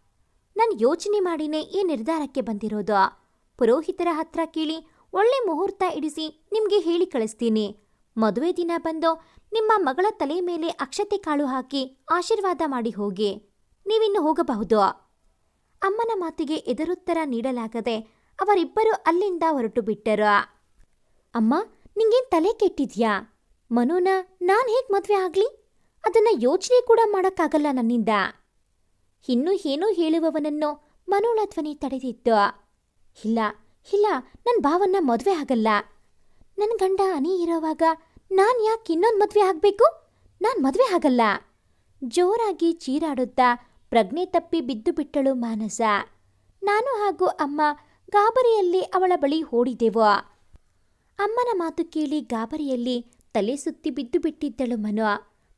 ನಾನು ಯೋಚನೆ ಮಾಡಿನೇ ಈ ನಿರ್ಧಾರಕ್ಕೆ ಬಂದಿರೋದು. ಪುರೋಹಿತರ ಹತ್ರ ಕೇಳಿ ಒಳ್ಳೆ ಮುಹೂರ್ತ ಇಡಿಸಿ ನಿಮಗೆ ಹೇಳಿ ಕಳಿಸ್ತೀನಿ. ಮದುವೆ ದಿನ ಬಂದು ನಿಮ್ಮ ಮಗಳ ತಲೆ ಮೇಲೆ ಅಕ್ಷತೆ ಕಾಳು ಹಾಕಿ ಆಶೀರ್ವಾದ ಮಾಡಿ ಹೋಗಿ. ನೀವಿನ್ನು ಹೋಗಬಹುದು. ಅಮ್ಮನ ಮಾತಿಗೆ ಎದುರುತ್ತರ ನೀಡಲಾಗದೆ ಅವರಿಬ್ಬರು ಅಲ್ಲಿಂದ ಹೊರಟು ಬಿಟ್ಟರು. ಅಮ್ಮ, ನಿಂಗೇನ್ ತಲೆ ಕೆಟ್ಟಿದ್ಯಾ? ಮನೋನ, ನಾನ್ ಹೇಗ್ ಮದ್ವೆ ಆಗ್ಲಿ? ಅದನ್ನ ಯೋಚನೆ ಕೂಡ ಮಾಡಕ್ಕಾಗಲ್ಲ ನನ್ನಿಂದ. ಇನ್ನೂ ಏನೂ ಹೇಳುವವನನ್ನು ಮನೋಳ ಧ್ವನಿ ತಡೆದಿತ್ತು. ಇಲ್ಲ ಇಲ್ಲ, ನನ್ ಭಾವನ್ನ ಮದ್ವೆ ಆಗಲ್ಲ. ನನ್ ಗಂಡ ಅನಿ ಇರೋವಾಗ ನಾನ್ ಯಾಕೆ ಇನ್ನೊಂದು ಮದ್ವೆ ಆಗ್ಬೇಕು? ನಾನ್ ಮದ್ವೆ ಆಗಲ್ಲ. ಜೋರಾಗಿ ಚೀರಾಡುತ್ತಾ ಪ್ರಜ್ಞೆ ತಪ್ಪಿ ಬಿದ್ದು ಬಿಟ್ಟಳು ಮಾನಸ. ನಾನು ಹಾಗೂ ಅಮ್ಮ ಗಾಬರಿಯಲ್ಲಿ ಅವಳ ಬಳಿ ಓಡಿದೆವು. ಅಮ್ಮನ ಮಾತು ಕೇಳಿ ಗಾಬರಿಯಲ್ಲಿ ತಲೆ ಸುತ್ತಿ ಬಿದ್ದು ಬಿಟ್ಟಿದ್ದಳು ಮನು.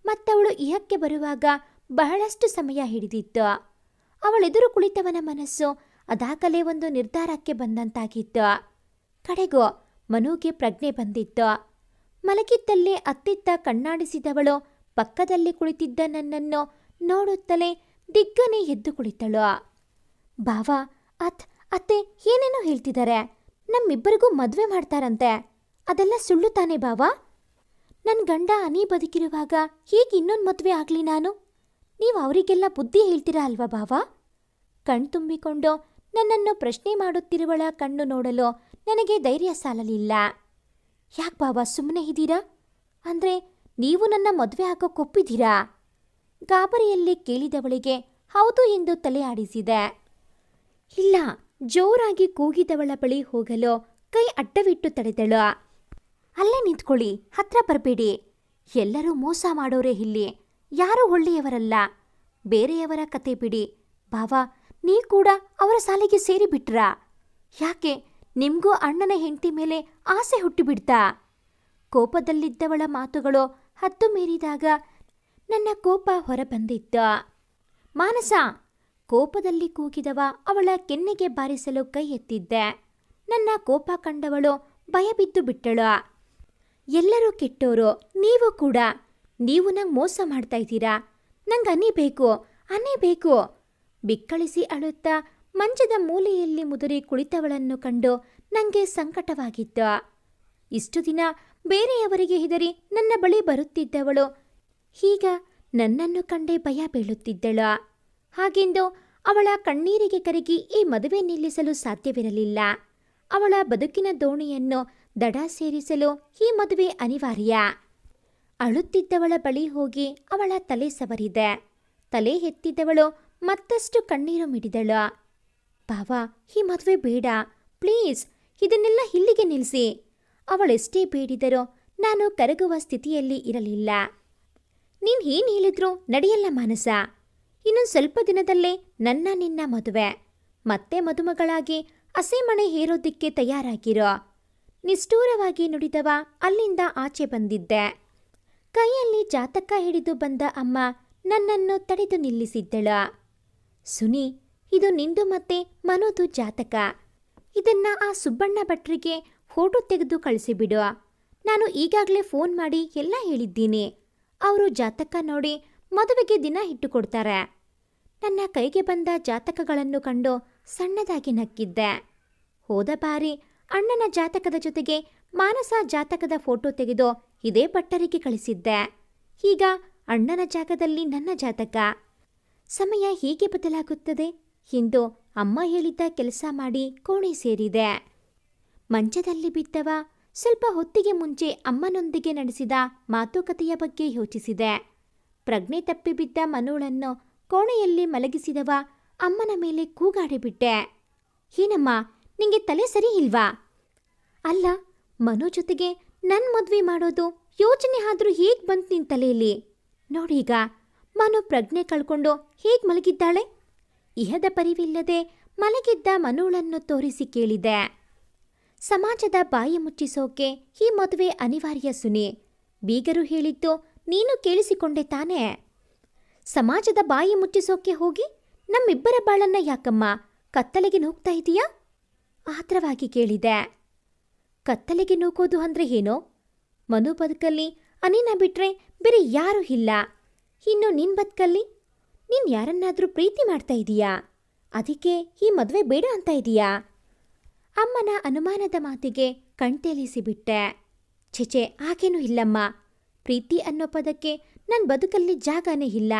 ಮತ್ತವಳು ಇಹಕ್ಕೆ ಬರುವಾಗ ಬಹಳಷ್ಟು ಸಮಯ ಹಿಡಿದಿತ್ತು. ಅವಳೆದುರು ಕುಳಿತವನ ಮನಸ್ಸು ಅದಾಗಲೇ ಒಂದು ನಿರ್ಧಾರಕ್ಕೆ ಬಂದಂತಾಗಿತ್ತು. ಕಡೆಗೂ, ಮನುಗೆ ಪ್ರಜ್ಞೆ ಬಂದಿತ್ತು. ಮಲಗಿದ್ದಲ್ಲೇ ಅತ್ತಿತ್ತ ಕಣ್ಣಾಡಿಸಿದವಳು ಪಕ್ಕದಲ್ಲಿ ಕುಳಿತಿದ್ದ ನನ್ನನ್ನು ನೋಡುತ್ತಲೇ ದಿಗ್ಗನೆ ಎದ್ದು ಕುಳಿತಳು. ಬಾವ, ಅತ್, ಅತ್ತೆ ಏನೇನೋ ಹೇಳ್ತಿದ್ದಾರೆ ನಮ್ಮಿಬ್ಬರಿಗೂ ಮದುವೆ ಮಾಡ್ತಾರಂತೆ. ಅದೆಲ್ಲ ಸುಳ್ಳು ತಾನೆ ಬಾವ? ನನ್ನ ಗಂಡ ಅನಿ ಬದುಕಿರುವಾಗ ಹೀಗೆ ಇನ್ನೊಂದು ಮದುವೆ ಆಗ್ಲಿ ನಾನು? ನೀವು ಅವರಿಗೆಲ್ಲ ಬುದ್ಧಿ ಹೇಳ್ತೀರಾ ಅಲ್ವಾ ಬಾವ? ಕಣ್ತುಂಬಿಕೊಂಡು ನನ್ನನ್ನು ಪ್ರಶ್ನೆ ಮಾಡುತ್ತಿರುವಳ ಕಣ್ಣು ನೋಡಲು ನನಗೆ ಧೈರ್ಯ ಸಾಲಲಿಲ್ಲ. ಯಾಕೆ ಬಾವ ಸುಮ್ಮನೆ ಇದ್ದೀರಾ? ಅಂದ್ರೆ ನೀವು ನನ್ನ ಮದುವೆ ಹಾಕೋಕ್ಕೊಪ್ಪಿದ್ದೀರಾ ಗಾಬರಿಯಲ್ಲಿ ಕೇಳಿದವಳಿಗೆ ಹೌದು ಎಂದು ತಲೆ ಆಡಿಸಿದೆ ಇಲ್ಲ, ಜೋರಾಗಿ ಕೂಗಿದವಳ ಬಳಿ ಹೋಗಲು ಕೈ ಅಡ್ಡವಿಟ್ಟು ತಡೆದಳು. ಅಲ್ಲೇ ನಿಂತ್ಕೊಳ್ಳಿ, ಹತ್ರ ಬರಬೇಡಿ. ಎಲ್ಲರೂ ಮೋಸ ಮಾಡೋರೇ ಇಲ್ಲಿ. ಯಾರೂ ಒಳ್ಳೆಯವರಲ್ಲ. ಬೇರೆಯವರ ಕತೆ ಬಿಡಿ. ಬಾವಾ ನೀ ಕೂಡ ಅವರ ಸಾಲಿಗೆ ಸೇರಿಬಿಟ್ರಾ ಯಾಕೆ, ನಿಮ್ಗೂ ಅಣ್ಣನ ಹೆಂಡತಿ ಮೇಲೆ ಆಸೆ ಹುಟ್ಟಿಬಿಡ್ತಾ? ಕೋಪದಲ್ಲಿದ್ದವಳ ಮಾತುಗಳು ಹತ್ತು ಮೀರಿದಾಗ ನನ್ನ ಕೋಪ ಹೊರಬಂದಿದ್ದ. ಮಾನಸ, ಕೋಪದಲ್ಲಿ ಕೂಗಿದವ ಅವಳ ಕೆನ್ನೆಗೆ ಬಾರಿಸಲು ಕೈ ಎತ್ತಿದ್ದೆ. ನನ್ನ ಕೋಪ ಕಂಡವಳು ಭಯಬಿದ್ದು ಬಿಟ್ಟಳು. ಎಲ್ಲರೂ ಕೆಟ್ಟೋರು, ನೀವು ಕೂಡ. ನೀವು ನಂಗೆ ಮೋಸ ಮಾಡ್ತಾ ಇದ್ದೀರಾ? ನಂಗೆ ಅನಿ ಬೇಕು ಅನಿ ಬೇಕು. ಬಿಕ್ಕಳಿಸಿ ಅಳುತ್ತಾ ಮಂಚದ ಮೂಲೆಯಲ್ಲಿ ಮುದುರಿ ಕುಳಿತವಳನ್ನು ಕಂಡು ನನಗೆ ಸಂಕಟವಾಗಿತ್ತು. ಇಷ್ಟು ದಿನ ಬೇರೆಯವರಿಗೆ ಹೆದರಿ ನನ್ನ ಬಳಿ ಬರುತ್ತಿದ್ದವಳು ಈಗ ನನ್ನನ್ನು ಕಂಡೇ ಭಯ ಬೀಳುತ್ತಿದ್ದಳು. ಹಾಗೆಂದು ಅವಳ ಕಣ್ಣೀರಿಗೆ ಕರಗಿ ಈ ಮದುವೆ ನಿಲ್ಲಿಸಲು ಸಾಧ್ಯವಿರಲಿಲ್ಲ. ಅವಳ ಬದುಕಿನ ದೋಣಿಯನ್ನು ದಡ ಸೇರಿಸಲು ಈ ಮದುವೆ ಅನಿವಾರ್ಯ. ಅಳುತ್ತಿದ್ದವಳ ಬಳಿ ಹೋಗಿ ಅವಳ ತಲೆ ಸವರಿದೆ. ತಲೆ ಎತ್ತಿದ್ದವಳು ಮತ್ತಷ್ಟು ಕಣ್ಣೀರು ಮಿಡಿದಳು. ಪಾವ ಈ ಮದುವೆ ಬೇಡ. ಪ್ಲೀಸ್, ಇದನ್ನೆಲ್ಲ ಇಲ್ಲಿಗೆ ನಿಲ್ಲಿಸಿ ಅವಳೆಷ್ಟೇ ಬೇಡಿದರೂ ನಾನು ಕರಗುವ ಸ್ಥಿತಿಯಲ್ಲಿ ಇರಲಿಲ್ಲ. ನೀನ್ ಏನ್ ಹೇಳಿದ್ರು ನಡೆಯಲ್ಲ ಮಾನಸ. ಇನ್ನೊಂದು ಸ್ವಲ್ಪ ದಿನದಲ್ಲೇ ನನ್ನ ನಿನ್ನ ಮದುವೆ. ಮತ್ತೆ ಮದುಮಗಳಾಗಿ ಹಸೆಮಣೆ ಹೇರೋದಿಕ್ಕೆ ತಯಾರಾಗಿರೋ. ನಿಷ್ಠೂರವಾಗಿ ನುಡಿದವ ಅಲ್ಲಿಂದ ಆಚೆ ಬಂದಿದ್ದೆ. ಕೈಯಲ್ಲಿ ಜಾತಕ ಹಿಡಿದು ಬಂದ ಅಮ್ಮ ನನ್ನನ್ನು ತಡೆದು ನಿಲ್ಲಿಸಿದ್ದಳ. ಸುನಿ, ಇದು ನಿಂದು ಮತ್ತೆ ಮನೋದು ಜಾತಕ. ಇದನ್ನ ಆ ಸುಬ್ಬಣ್ಣ ಭಟ್ರಿಗೆ ಫೋಟೋ ತೆಗೆದು ಕಳಿಸಿಬಿಡು. ನಾನು ಈಗಾಗಲೇ ಫೋನ್ ಮಾಡಿ ಎಲ್ಲ ಹೇಳಿದ್ದೀನಿ. ಅವರು ಜಾತಕ ನೋಡಿ ಮದುವೆಗೆ ದಿನ ಇಟ್ಟುಕೊಡ್ತಾರೆ. ನನ್ನ ಕೈಗೆ ಬಂದ ಜಾತಕಗಳನ್ನು ಕಂಡು ಸಣ್ಣದಾಗಿ ನಕ್ಕಿದ್ದೆ. ಹೋದ ಬಾರಿ ಅಣ್ಣನ ಜಾತಕದ ಜೊತೆಗೆ ಮಾನಸ ಜಾತಕದ ಫೋಟೋ ತೆಗೆದು ಇದೇ ಭಟ್ಟರಿಗೆ ಕಳಿಸಿದ್ದೆ. ಈಗ ಅಣ್ಣನ ಜಾಗದಲ್ಲಿ ನನ್ನ ಜಾತಕ. ಸಮಯ ಹೀಗೆ ಬದಲಾಗುತ್ತದೆ ಎಂದು ಅಮ್ಮ ಹೇಳಿದ್ದ ಕೆಲಸ ಮಾಡಿ ಕೋಣೆ ಸೇರಿದೆ. ಮಂಚದಲ್ಲಿ ಬಿದ್ದವ ಸ್ವಲ್ಪ ಹೊತ್ತಿಗೆ ಮುಂಚೆ ಅಮ್ಮನೊಂದಿಗೆ ನಡೆಸಿದ ಮಾತುಕತೆಯ ಬಗ್ಗೆ ಯೋಚಿಸಿದೆ. ಪ್ರಜ್ಞೆ ತಪ್ಪಿಬಿದ್ದ ಮನುಳನ್ನು ಕೋಣೆಯಲ್ಲಿ ಮಲಗಿಸಿದವ ಅಮ್ಮನ ಮೇಲೆ ಕೂಗಾಡಿಬಿಟ್ಟೆ ಏನಮ್ಮ ನಿಂಗೆ ತಲೆ ಸರಿ ಇಲ್ವಾ? ಅಲ್ಲ, ಮನು ಜೊತೆಗೆ ನನ್ನ ಮದ್ವೆ ಮಾಡೋದು ಯೋಚನೆ ಆದ್ರೂ ಹೇಗ್ ಬಂತು ನಿನ್ ತಲೆಯಲ್ಲಿ ನೋಡೀಗ ಮನು ಪ್ರಜ್ಞೆ ಕಳ್ಕೊಂಡು ಹೇಗ್ ಮಲಗಿದ್ದಾಳೆ? ಇಹದ ಪರಿವಿಲ್ಲದೆ ಮಲಗಿದ್ದ ಮನುಳನ್ನು ತೋರಿಸಿ ಕೇಳಿದೆ. ಸಮಾಜದ ಬಾಯಿ ಮುಚ್ಚಿಸೋಕೆ ಈ ಮದುವೆ ಅನಿವಾರ್ಯ ಸುನಿ. ಬೀಗರು ಹೇಳಿದ್ದು ನೀನು ಕೇಳಿಸಿಕೊಂಡೆ ತಾನೇ? ಸಮಾಜದ ಬಾಯಿ ಮುಚ್ಚಿಸೋಕೆ ಹೋಗಿ ನಮ್ಮಿಬ್ಬರ ಬಾಳನ್ನ ಯಾಕಮ್ಮ, ಕತ್ತಲೆಗೆ ನೂಗ್ತಾ ಇದೀಯಾ? ಆತ್ರವಾಗಿ ಕೇಳಿದೆ. ಕತ್ತಲೆಗೆ ನೂಕೋದು ಅಂದ್ರೆ ಏನೋ? ಮನು ಬದುಕಲ್ಲಿ ಅನಿನ ಬಿಟ್ರೆ ಬೇರೆ ಯಾರೂ ಇಲ್ಲ. ಇನ್ನು ನಿನ್ ಬದುಕಲ್ಲಿ? ನೀನ್ ಯಾರನ್ನಾದ್ರೂ ಪ್ರೀತಿ ಮಾಡ್ತಾ ಇದೀಯಾ? ಅದಕ್ಕೆ ಈ ಮದುವೆ ಬೇಡ ಅಂತ ಇದೀಯಾ? ಅಮ್ಮನ ಅನುಮಾನದ ಮಾತಿಗೆ ಕಣ್ತೇಲಿಸಿಬಿಟ್ಟೆ ಛೆಚೆ ಹಾಗೇನೂ ಇಲ್ಲಮ್ಮ. ಪ್ರೀತಿ ಅನ್ನೋ ಪದಕ್ಕೆ ನನ್ನ ಬದುಕಲ್ಲಿ ಜಾಗನೇ ಇಲ್ಲ.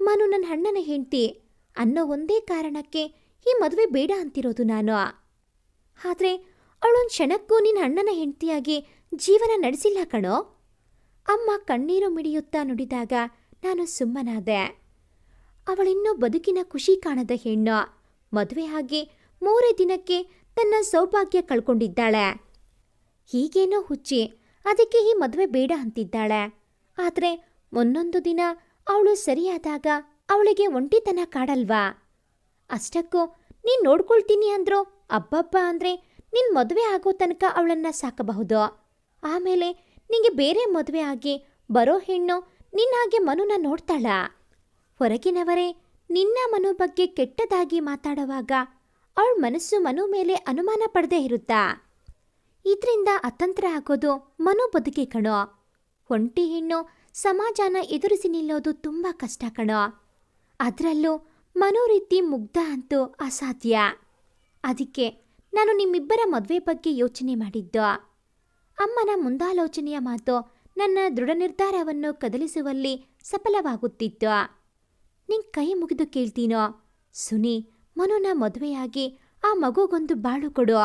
ಮನು ನನ್ನ ಅಣ್ಣನ ಹೆಂಡ್ತಿ ಅನ್ನೋ ಒಂದೇ ಕಾರಣಕ್ಕೆ ಈ ಮದುವೆ ಬೇಡ ಅಂತಿರೋದು ನಾನು. ಆದ್ರೆ ಅವಳೊಂದು ಕ್ಷಣಕ್ಕೂ ನಿನ್ನ ಅಣ್ಣನ ಹೆಂಡತಿಯಾಗಿ ಜೀವನ ನಡೆಸಿಲ್ಲ ಕಣೋ. ಅಮ್ಮ ಕಣ್ಣೀರು ಮಿಡಿಯುತ್ತಾ ನುಡಿದಾಗ ನಾನು ಸುಮ್ಮನಾದೆ. ಅವಳಿನ್ನೂ ಬದುಕಿನ ಖುಷಿ ಕಾಣದ ಹೆಣ್ಣು. ಮದುವೆ ಆಗಿ ಮೂರೇ ದಿನಕ್ಕೆ ತನ್ನ ಸೌಭಾಗ್ಯ ಕಳ್ಕೊಂಡಿದ್ದಾಳೆ. ಹೀಗೇನೋ ಹುಚ್ಚಿ, ಅದಕ್ಕೆ ಈ ಮದುವೆ ಬೇಡ ಅಂತಿದ್ದಾಳೆ. ಆದ್ರೆ ಒಂದೊಂದು ದಿನ ಅವಳು ಸರಿಯಾದಾಗ ಅವಳಿಗೆ ಒಂಟಿತನ ಕಾಡಲ್ವಾ? ಅಷ್ಟಕ್ಕೂ ನೀನ್ ನೋಡ್ಕೊಳ್ತೀನಿ ಅಂದ್ರೋ ಅಬ್ಬಬ್ಬ ಅಂದ್ರೆ ನಿನ್ ಮದುವೆ ಆಗೋ ತನಕ ಅವಳನ್ನ ಸಾಕಬಹುದು. ಆಮೇಲೆ ನಿಂಗೆ ಬೇರೆ ಮದುವೆ ಆಗಿ ಬರೋ ಹೆಣ್ಣು ನಿನ್ನ ಹಾಗೆ ಮನುನ ನೋಡ್ತಾಳ. ಹೊರಗಿನವರೇ ನಿನ್ನ ಮನು ಬಗ್ಗೆ ಕೆಟ್ಟದಾಗಿ ಮಾತಾಡುವಾಗ ಅವಳ ಮನಸ್ಸು ಮನು ಮೇಲೆ ಅನುಮಾನ ಪಡದೇ ಇರುತ್ತಾ? ಇದರಿಂದ ಅತಂತ್ರ ಆಗೋದು ಮನು ಬದುಕಿ ಕಣೋ. ಒಂಟಿ ಹೆಣ್ಣು ಸಮಾಜನ ಎದುರಿಸಿ ನಿಲ್ಲೋದು ತುಂಬಾ ಕಷ್ಟ ಕಣೋ. ಅದರಲ್ಲೂ ಮನೋ ರೀತಿ ಮುಗ್ಧ ಅಂತೂ ಅಸಾಧ್ಯ. ಅದಕ್ಕೆ ನಾನು ನಿಮ್ಮಿಬ್ಬರ ಮದುವೆ ಬಗ್ಗೆ ಯೋಚನೆ ಮಾಡಿದ್ದು. ಅಮ್ಮನ ಮುಂದಾಲೋಚನೆಯ ಮಾತು ನನ್ನ ದೃಢ ನಿರ್ಧಾರವನ್ನು ಕದಲಿಸುವಲ್ಲಿ ಸಫಲವಾಗುತ್ತಿತ್ತು. ನಿನ್ ಕೈ ಮುಗಿದು ಕೇಳ್ತೀನೋ? ಸುನಿ ಮನುನ ಮದುವೆಯಾಗಿ ಆ ಮಗುಗೊಂದು ಬಾಳು ಕೊಡು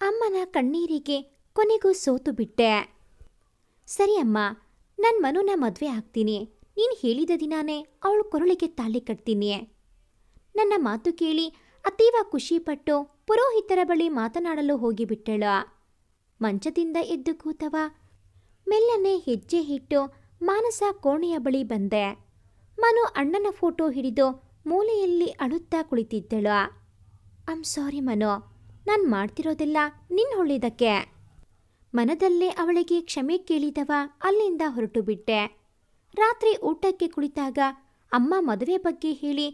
ಅಮ್ಮನ ಕಣ್ಣೀರಿಗೆ ಕೊನೆಗೂ ಸೋತು ಬಿಟ್ಟೆ. ಸರಿ ಅಮ್ಮ ನನ್ನ ಮನುನ ಮದುವೆ ಆಗ್ತೀನಿ. ನೀನು ಹೇಳಿದ ದಿನಾನೇ ಅವಳು ಕೊರಳಿಗೆ ತಾಳಿ ಕಟ್ತೀನಿ. ನನ್ನ ಮಾತು ಕೇಳಿ ಅತೀವ ಖುಷಿಪಟ್ಟು ಪುರೋಹಿತರ ಬಳಿ ಮಾತನಾಡಲು ಹೋಗಿಬಿಟ್ಟಳು. ಮಂಚದಿಂದ ಎದ್ದು ಕೂತವ ಮೆಲ್ಲನೆ ಹೆಜ್ಜೆ ಇಟ್ಟು ಮಾನಸ ಕೋಣೆಯ ಬಳಿ ಬಂದೆ. ಮನು ಅಣ್ಣನ ಫೋಟೋ ಹಿಡಿದು ಮೂಲೆಯಲ್ಲಿ ಅಳುತ್ತಾ ಕುಳಿತಿದ್ದಳು. I'm sorry Manu. ನಾನು ಮಾಡ್ತಿರೋದೆಲ್ಲ. ನಿನ್ನ ಹೊಳ್ಳಿದಕ್ಕೆ. ಮನದಲ್ಲೇ ಅವಳಿಗೆ ಕ್ಷಮೆ ಕೇಳಿದವ ಅಲ್ಲಿಂದ ಹೊರಟು ಬಿಟ್ಟೆ ರಾತ್ರಿ ಊಟಕ್ಕೆ ಕುಳಿತಾಗ ಅಮ್ಮ ಮದುವೆ ಬಗ್ಗೆ ಹೇಳಿ,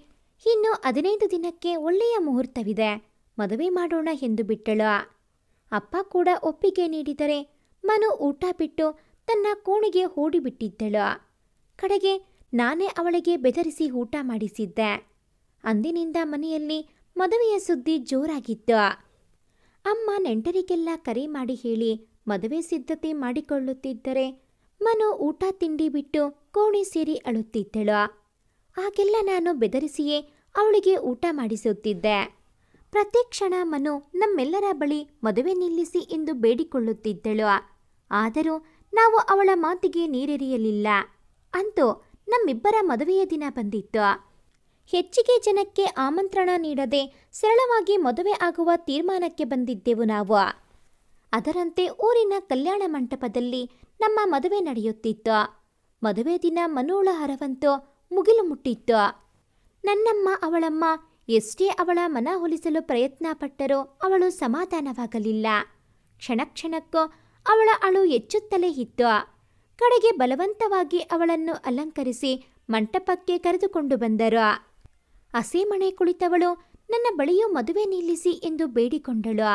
ಇನ್ನು ಹದಿನೈದು ದಿನಕ್ಕೆ ಒಳ್ಳೆಯ ಮುಹೂರ್ತವಿದೆ. ಮದುವೆ ಮಾಡೋಣ ಎಂದು ಬಿಟ್ಟಳು. ಅಪ್ಪ ಕೂಡ ಒಪ್ಪಿಗೆ ನೀಡಿದರೆ ಮನು ಊಟ ಬಿಟ್ಟು ತನ್ನ ಕೋಣೆಗೆ ಓಡಿಬಿಟ್ಟಿದ್ದಳು. ಕಡೆಗೆ ನಾನೇ ಅವಳಿಗೆ ಬೆದರಿಸಿ ಊಟ ಮಾಡಿಸಿದ್ದೆ. ಅಂದಿನಿಂದ ಮನೆಯಲ್ಲಿ ಮದುವೆಯ ಸುದ್ದಿ ಜೋರಾಗಿತ್ತು. ಅಮ್ಮ ನೆಂಟರಿಗೆಲ್ಲ ಕರೆ ಮಾಡಿ ಹೇಳಿ ಮದುವೆ ಸಿದ್ಧತೆ ಮಾಡಿಕೊಳ್ಳುತ್ತಿದ್ದರೆ ಮನು ಊಟ ತಿಂಡಿ ಬಿಟ್ಟು ಕೋಣೆ ಸೇರಿ ಅಳುತ್ತಿದ್ದಳು. ಆಗೆಲ್ಲ ನಾನು ಬೆದರಿಸಿಯೇ ಅವಳಿಗೆ ಊಟ ಮಾಡಿಸುತ್ತಿದ್ದೆ. ಪ್ರತಿ ಕ್ಷಣ ಮನು ನಮ್ಮೆಲ್ಲರ ಬಳಿ ಮದುವೆ ನಿಲ್ಲಿಸಿ ಎಂದು ಬೇಡಿಕೊಳ್ಳುತ್ತಿದ್ದಳು. ಆದರೂ ನಾವು ಅವಳ ಮಾತಿಗೆ ನೀರೆರಿಯಲಿಲ್ಲ. ಅಂತೂ ನಮ್ಮಿಬ್ಬರ ಮದುವೆಯ ದಿನ ಬಂದಿತ್ತು. ಹೆಚ್ಚಿಗೆ ಜನಕ್ಕೆ ಆಮಂತ್ರಣ ನೀಡದೆ ಸರಳವಾಗಿ ಮದುವೆ ಆಗುವ ತೀರ್ಮಾನಕ್ಕೆ ಬಂದಿದ್ದೆವು ನಾವು. ಅದರಂತೆ ಊರಿನ ಕಲ್ಯಾಣ ಮಂಟಪದಲ್ಲಿ ನಮ್ಮ ಮದುವೆ ನಡೆಯುತ್ತಿತ್ತು. ಮದುವೆ ದಿನ ಮನೋಳ ಹರವಂತೂ ಮುಗಿಲು ಮುಟ್ಟಿತ್ತು. ನನ್ನಮ್ಮ, ಅವಳಮ್ಮ ಎಷ್ಟೇ ಅವಳ ಮನ ಹೊಲಿಸಲು ಪ್ರಯತ್ನ ಪಟ್ಟರೂ ಅವಳು ಸಮಾಧಾನವಾಗಲಿಲ್ಲ. ಕ್ಷಣ ಕ್ಷಣಕ್ಕೂ ಅವಳ ಅಳು ಹೆಚ್ಚುತ್ತಲೇ ಇತ್ತು. ಕಡೆಗೆ ಬಲವಂತವಾಗಿ ಅವಳನ್ನು ಅಲಂಕರಿಸಿ ಮಂಟಪಕ್ಕೆ ಕರೆದುಕೊಂಡು ಬಂದರು. ಹಸೆಮಣೆ ಕುಳಿತವಳು, ನನ್ನ ಬಳಿಯೂ ಮದುವೆ ನಿಲ್ಲಿಸಿ ಎಂದು ಬೇಡಿಕೊಂಡಳು.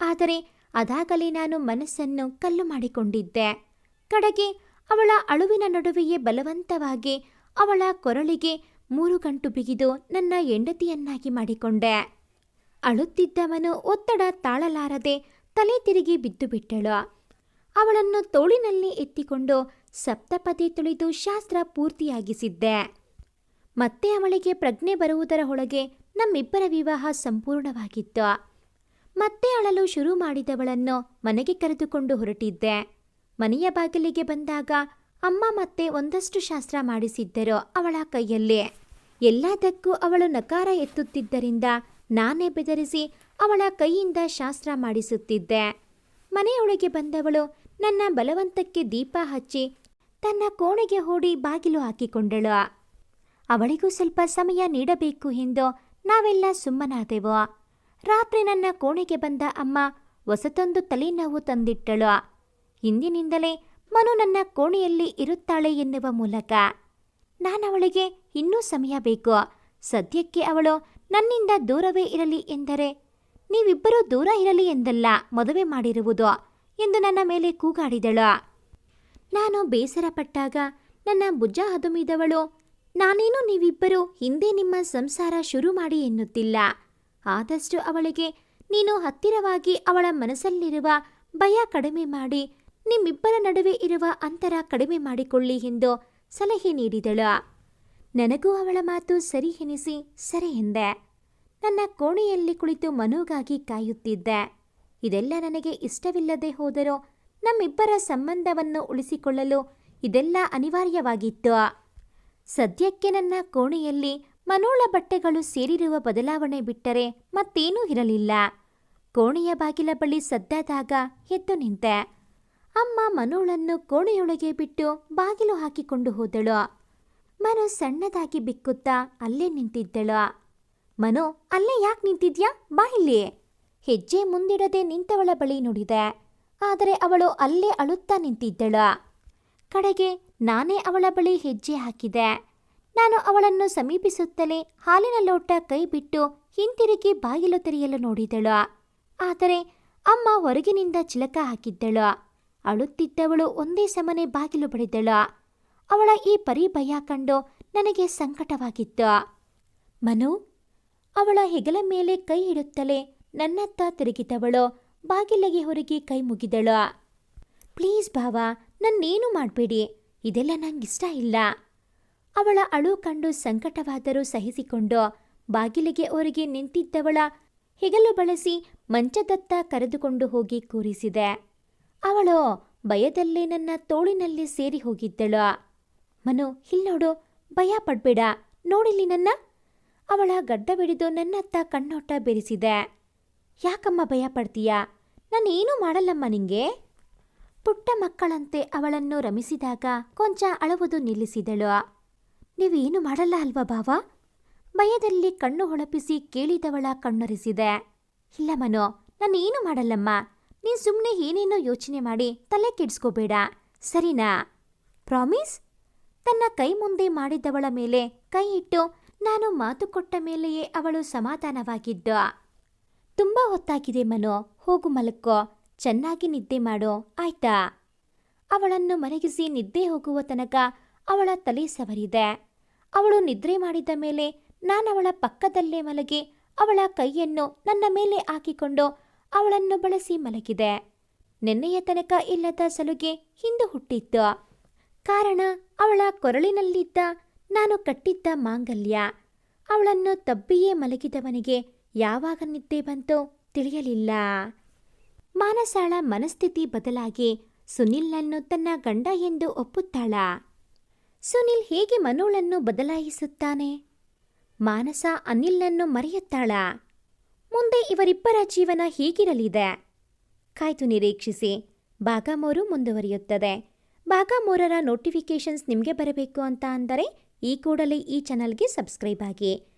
ಆದರೆ ಅದಾಗಲೇ ನಾನು ಮನಸ್ಸನ್ನು ಕಲ್ಲು ಮಾಡಿಕೊಂಡಿದ್ದೆ. ಕಡೆಗೆ ಅವಳ ಅಳುವಿನ ನಡುವೆಯೇ ಬಲವಂತವಾಗಿ ಅವಳ ಕೊರಳಿಗೆ ಮೂರು ಗಂಟು ಬಿಗಿದು ನನ್ನ ಹೆಂಡತಿಯನ್ನಾಗಿ ಮಾಡಿಕೊಂಡೆ. ಅಳುತ್ತಿದ್ದವನು ಒತ್ತಡ ತಾಳಲಾರದೆ ತಲೆ ತಿರುಗಿ ಬಿದ್ದು ಬಿಟ್ಟಳು ಅವಳನ್ನು ತೋಳಿನಲ್ಲಿ ಎತ್ತಿಕೊಂಡು ಸಪ್ತಪದಿ ತುಳಿದು ಶಾಸ್ತ್ರ ಪೂರ್ತಿಯಾಗಿಸಿದ್ದೆ. ಮತ್ತೆ ಅವಳಿಗೆ ಪ್ರಜ್ಞೆ ಬರುವುದರ ಒಳಗೆ ನಮ್ಮಿಬ್ಬರ ವಿವಾಹ ಸಂಪೂರ್ಣವಾಗಿತ್ತು. ಮತ್ತೆ ಅಳಲು ಶುರು ಮಾಡಿದವಳನ್ನು ಮನೆಗೆ ಕರೆದುಕೊಂಡು ಹೊರಟಿದ್ದೆ. ಮನೆಯ ಬಾಗಿಲಿಗೆ ಬಂದಾಗ ಅಮ್ಮ ಮತ್ತೆ ಒಂದಷ್ಟು ಶಾಸ್ತ್ರ ಮಾಡಿಸಿದ್ದರು ಅವಳ ಕೈಯಲ್ಲಿ. ಎಲ್ಲದಕ್ಕೂ ಅವಳು ನಕಾರ ಎತ್ತುತ್ತಿದ್ದರಿಂದ ನಾನೇ ಬೆದರಿಸಿ ಅವಳ ಕೈಯಿಂದ ಶಾಸ್ತ್ರ ಮಾಡಿಸುತ್ತಿದ್ದೆ. ಮನೆಯೊಳಗೆ ಬಂದವಳು ನನ್ನ ಬಲವಂತಕ್ಕೆ ದೀಪ ಹಚ್ಚಿ ತನ್ನ ಕೋಣೆಗೆ ಹೂಡಿ ಬಾಗಿಲು ಹಾಕಿಕೊಂಡಳು. ಅವಳಿಗೂ ಸ್ವಲ್ಪ ಸಮಯ ನೀಡಬೇಕು ಎಂದು ನಾವೆಲ್ಲ ಸುಮ್ಮನಾದೆವು. ರಾತ್ರಿ ನನ್ನ ಕೋಣೆಗೆ ಬಂದ ಅಮ್ಮ ಹೊಸತೊಂದು ತಲೆನೋವು ತಂದಿಟ್ಟಳು. ಹಿಂದಿನಿಂದಲೇ ಮನು ನನ್ನ ಕೋಣೆಯಲ್ಲಿ ಇರುತ್ತಾಳೆ ಎನ್ನುವ ಮೂಲಕ. ನಾನವಳಿಗೆ ಇನ್ನೂ ಸಮಯ ಬೇಕು. ಸದ್ಯಕ್ಕೆ ಅವಳು ನನ್ನಿಂದ ದೂರವೇ ಇರಲಿ ಎಂದರೆ ನೀವಿಬ್ಬರೂ ದೂರ ಇರಲಿ ಎಂದಲ್ಲ ಮದುವೆ ಮಾಡಿರುವುದು. ಎಂದು ನನ್ನ ಮೇಲೆ ಕೂಗಾಡಿದಳು. ನಾನು ಬೇಸರಪಟ್ಟಾಗ ನನ್ನ ಭುಜ ಹದುಮಿದವಳು. ನಾನೇನು ನೀವಿಬ್ಬರು ಹಿಂದೆ ನಿಮ್ಮ ಸಂಸಾರ ಶುರು ಮಾಡಿ ಎನ್ನುತ್ತಿಲ್ಲ. ಆದಷ್ಟು ಅವಳಿಗೆ ನೀನು ಹತ್ತಿರವಾಗಿ ಅವಳ ಮನಸ್ಸಲ್ಲಿರುವ ಭಯ ಕಡಿಮೆ ಮಾಡಿ, ನಿಮ್ಮಿಬ್ಬರ ನಡುವೆ ಇರುವ ಅಂತರ ಕಡಿಮೆ ಮಾಡಿಕೊಳ್ಳಿ ಎಂದು ಸಲಹೆ ನೀಡಿದಳು. ನನಗೂ ಅವಳ ಮಾತು ಸರಿ ಎನಿಸಿ ಸರಿ ಎಂದೆ. ನನ್ನ ಕೋಣೆಯಲ್ಲಿ ಕುಳಿತು ಮನೋಗಾಗಿ ಕಾಯುತ್ತಿದ್ದೆ. ಇದೆಲ್ಲ ನನಗೆ ಇಷ್ಟವಿಲ್ಲದೆ ಹೋದರೂ ನಮ್ಮಿಬ್ಬರ ಸಂಬಂಧವನ್ನು ಉಳಿಸಿಕೊಳ್ಳಲು ಇದೆಲ್ಲ ಅನಿವಾರ್ಯವಾಗಿತ್ತು. ಸದ್ಯಕ್ಕೆ ನನ್ನ ಕೋಣೆಯಲ್ಲಿ ಮನೋಳ ಬಟ್ಟೆಗಳು ಸೇರಿರುವ ಬದಲಾವಣೆ ಬಿಟ್ಟರೆ ಮತ್ತೇನೂ ಇರಲಿಲ್ಲ. ಕೋಣೆಯ ಬಾಗಿಲ ಬಳಿ ಸದ್ದಾದಾಗ ಎದ್ದು ನಿಂತೆ. ಅಮ್ಮ ಮನೋಳನ್ನು ಕೋಣೆಯೊಳಗೆ ಬಿಟ್ಟು ಬಾಗಿಲು ಹಾಕಿಕೊಂಡು ಹೋದಳು. ಮನು ಸಣ್ಣದಾಗಿ ಬಿಕ್ಕುತ್ತಾ ಅಲ್ಲೇ ನಿಂತಿದ್ದಳು. ಮನು, ಅಲ್ಲೇ ಯಾಕೆ ನಿಂತಿದ್ಯಾ? ಬಾ ಇಲ್ಲಿ. ಹೆಜ್ಜೆ ಮುಂದಿಡದೆ ನಿಂತವಳ ಬಳಿ ನುಡಿದೆ. ಆದರೆ ಅವಳು ಅಲ್ಲೇ ಅಳುತ್ತಾ ನಿಂತಿದ್ದಳು. ಕಡೆಗೆ ನಾನೇ ಅವಳ ಬಳಿ ಹೆಜ್ಜೆ ಹಾಕಿದೆ. ನಾನು ಅವಳನ್ನು ಸಮೀಪಿಸುತ್ತಲೇ ಹಾಲಿನ ಲೋಟ ಕೈ ಬಿಟ್ಟು ಹಿಂತಿರುಗಿ ಬಾಗಿಲು ತೆರೆಯಲು ನೋಡಿದಳು. ಆದರೆ ಅಮ್ಮ ಹೊರಗಿನಿಂದ ಚಿಲಕ ಹಾಕಿದ್ದಳು. ಅಳುತ್ತಿದ್ದವಳು ಒಂದೇ ಸಮನೆ ಬಾಗಿಲು ಬಡಿದಳು. ಅವಳ ಈ ಪರಿ ಭಯ ಕಂಡು ನನಗೆ ಸಂಕಟವಾಗಿತ್ತು. ಮನು, ಅವಳ ಹೆಗಲ ಮೇಲೆ ಕೈ ಇಡುತ್ತಲೇ ನನ್ನತ್ತ ತಿರುಗಿದವಳು, ಬಾಗಿಲಿಗೆ ಹೊರಗೆ ಕೈ ಮುಗಿದಳು. ಪ್ಲೀಸ್ ಭಾವ, ನನ್ನೇನು ಮಾಡಬೇಡಿ. ಇದೆಲ್ಲ ನಂಗಿಷ್ಟ ಇಲ್ಲ. ಅವಳ ಅಳು ಕಂಡು ಸಂಕಟವಾದರೂ ಸಹಿಸಿಕೊಂಡು ಬಾಗಿಲಿಗೆ ಹೊರಗೆ ನಿಂತಿದ್ದವಳ ಹೆಗಲು ಬಳಸಿ ಮಂಚದತ್ತ ಕರೆದುಕೊಂಡು ಹೋಗಿ ಕೂರಿಸಿದೆ. ಅವಳು, ಭಯದಲ್ಲೇ ನನ್ನ ತೋಳಿನಲ್ಲಿ ಸೇರಿ ಹೋಗಿದ್ದಳು. ಮನು ಇಲ್ನೋಡು ಭಯ ಪಡ್ಬೇಡ. ನೋಡಿಲಿ ನನ್ನ? ಅವಳ ಗಡ್ಡ ಬಿಡಿದು ನನ್ನತ್ತ ಕಣ್ಣೋಟ ಬೆರೆಸಿದೆ. ಯಾಕಮ್ಮ ಭಯ ಪಡ್ತೀಯಾ ನಾನೇನೂ ಮಾಡಲ್ಲಮ್ಮ ನಿಂಗೆ? ಪುಟ್ಟ ಮಕ್ಕಳಂತೆ ಅವಳನ್ನು ರಮಿಸಿದಾಗ ಕೊಂಚ ಅಳುವುದು ನಿಲ್ಲಿಸಿದಳು. ನೀವೇನು ಮಾಡಲ್ಲ ಅಲ್ವಾ ಭಾವ? ಭಯದಲ್ಲಿ ಕಣ್ಣು ಹೊಳಪಿಸಿ ಕೇಳಿದವಳ ಕಣ್ಣೊರೆಸಿದೆ. ಇಲ್ಲ ಮನೋ, ನಾನೇನು ಮಾಡಲ್ಲಮ್ಮ. ನೀನು ಸುಮ್ಮನೆ ಏನೇನೋ ಯೋಚನೆ ಮಾಡಿ ತಲೆ ಕೆಡಿಸ್ಕೋಬೇಡ. ಸರಿನಾ? ಪ್ರಾಮಿಸ್? ತನ್ನ ಕೈ ಮುಂದೆ ಮಾಡಿದವಳ ಮೇಲೆ ಕೈ ಇಟ್ಟು ನಾನು ಮಾತು ಕೊಟ್ಟ ಮೇಲೆಯೇ ಅವಳು ಸಮಾಧಾನವಾಗಿದ್ದು. ತುಂಬ ಹೊತ್ತಾಗಿದೆ ಮನೋ, ಹೋಗು ಮಲಕ್ಕೋ ಚೆನ್ನಾಗಿ ನಿದ್ದೆ ಮಾಡೋ, ಆಯ್ತಾ? ಅವಳನ್ನು ಮರಗಿಸಿ ನಿದ್ದೆ ಹೋಗುವ ತನಕ ಅವಳ ತಲೆ ಸವರಿದೆ. ಅವಳು ನಿದ್ರೆ ಮಾಡಿದ ಮೇಲೆ ನಾನವಳ ಪಕ್ಕದಲ್ಲೇ ಮಲಗಿ ಅವಳ ಕೈಯನ್ನು ನನ್ನ ಮೇಲೆ ಹಾಕಿಕೊಂಡು ಅವಳನ್ನು ಬಳಸಿ ಮಲಗಿದೆ. ನಿನ್ನೆಯ ತನಕ ಇಲ್ಲದ ಸಲುಗೆ ಹಿಂದು ಹುಟ್ಟಿತ್ತು. ಕಾರಣ ಅವಳ ಕೊರಳಿನಲ್ಲಿದ್ದ ನಾನು ಕಟ್ಟಿದ್ದ ಮಾಂಗಲ್ಯ. ಅವಳನ್ನು ತಬ್ಬಿಯೇ ಮಲಗಿದವನಿಗೆ ಯಾವಾಗ ನಿದ್ದೆ ಬಂತೋ ತಿಳಿಯಲಿಲ್ಲ. ಮಾನಸಾಳ ಮನಸ್ಥಿತಿ ಬದಲಾಗಿ ಸುನಿಲ್ನನ್ನು ತನ್ನ ಗಂಡ ಎಂದು ಒಪ್ಪುತ್ತಾಳ. ಸುನಿಲ್ ಹೇಗೆ ಮನೋಳನ್ನು ಬದಲಾಯಿಸುತ್ತಾನೆ? ಮಾನಸ ಅನಿಲ್ನನ್ನು ಮರೆಯುತ್ತಾಳ. ಮುಂದೆ ಇವರಿಬ್ಬರ ಜೀವನ ಹೀಗಿರಲಿದೆ. ಕಾಯ್ತು ನಿರೀಕ್ಷಿಸಿ ಭಾಗ ಮುಂದುವರಿಯುತ್ತದೆ. ಭಾಗ ನೋಟಿಫಿಕೇಷನ್ಸ್ ನಿಮಗೆ ಬರಬೇಕು ಅಂತ ಅಂದರೆ ಈ ಕೂಡಲೇ ಈ ಚಾನಲ್ಗೆ ಸಬ್ಸ್ಕ್ರೈಬ್ ಆಗಿ.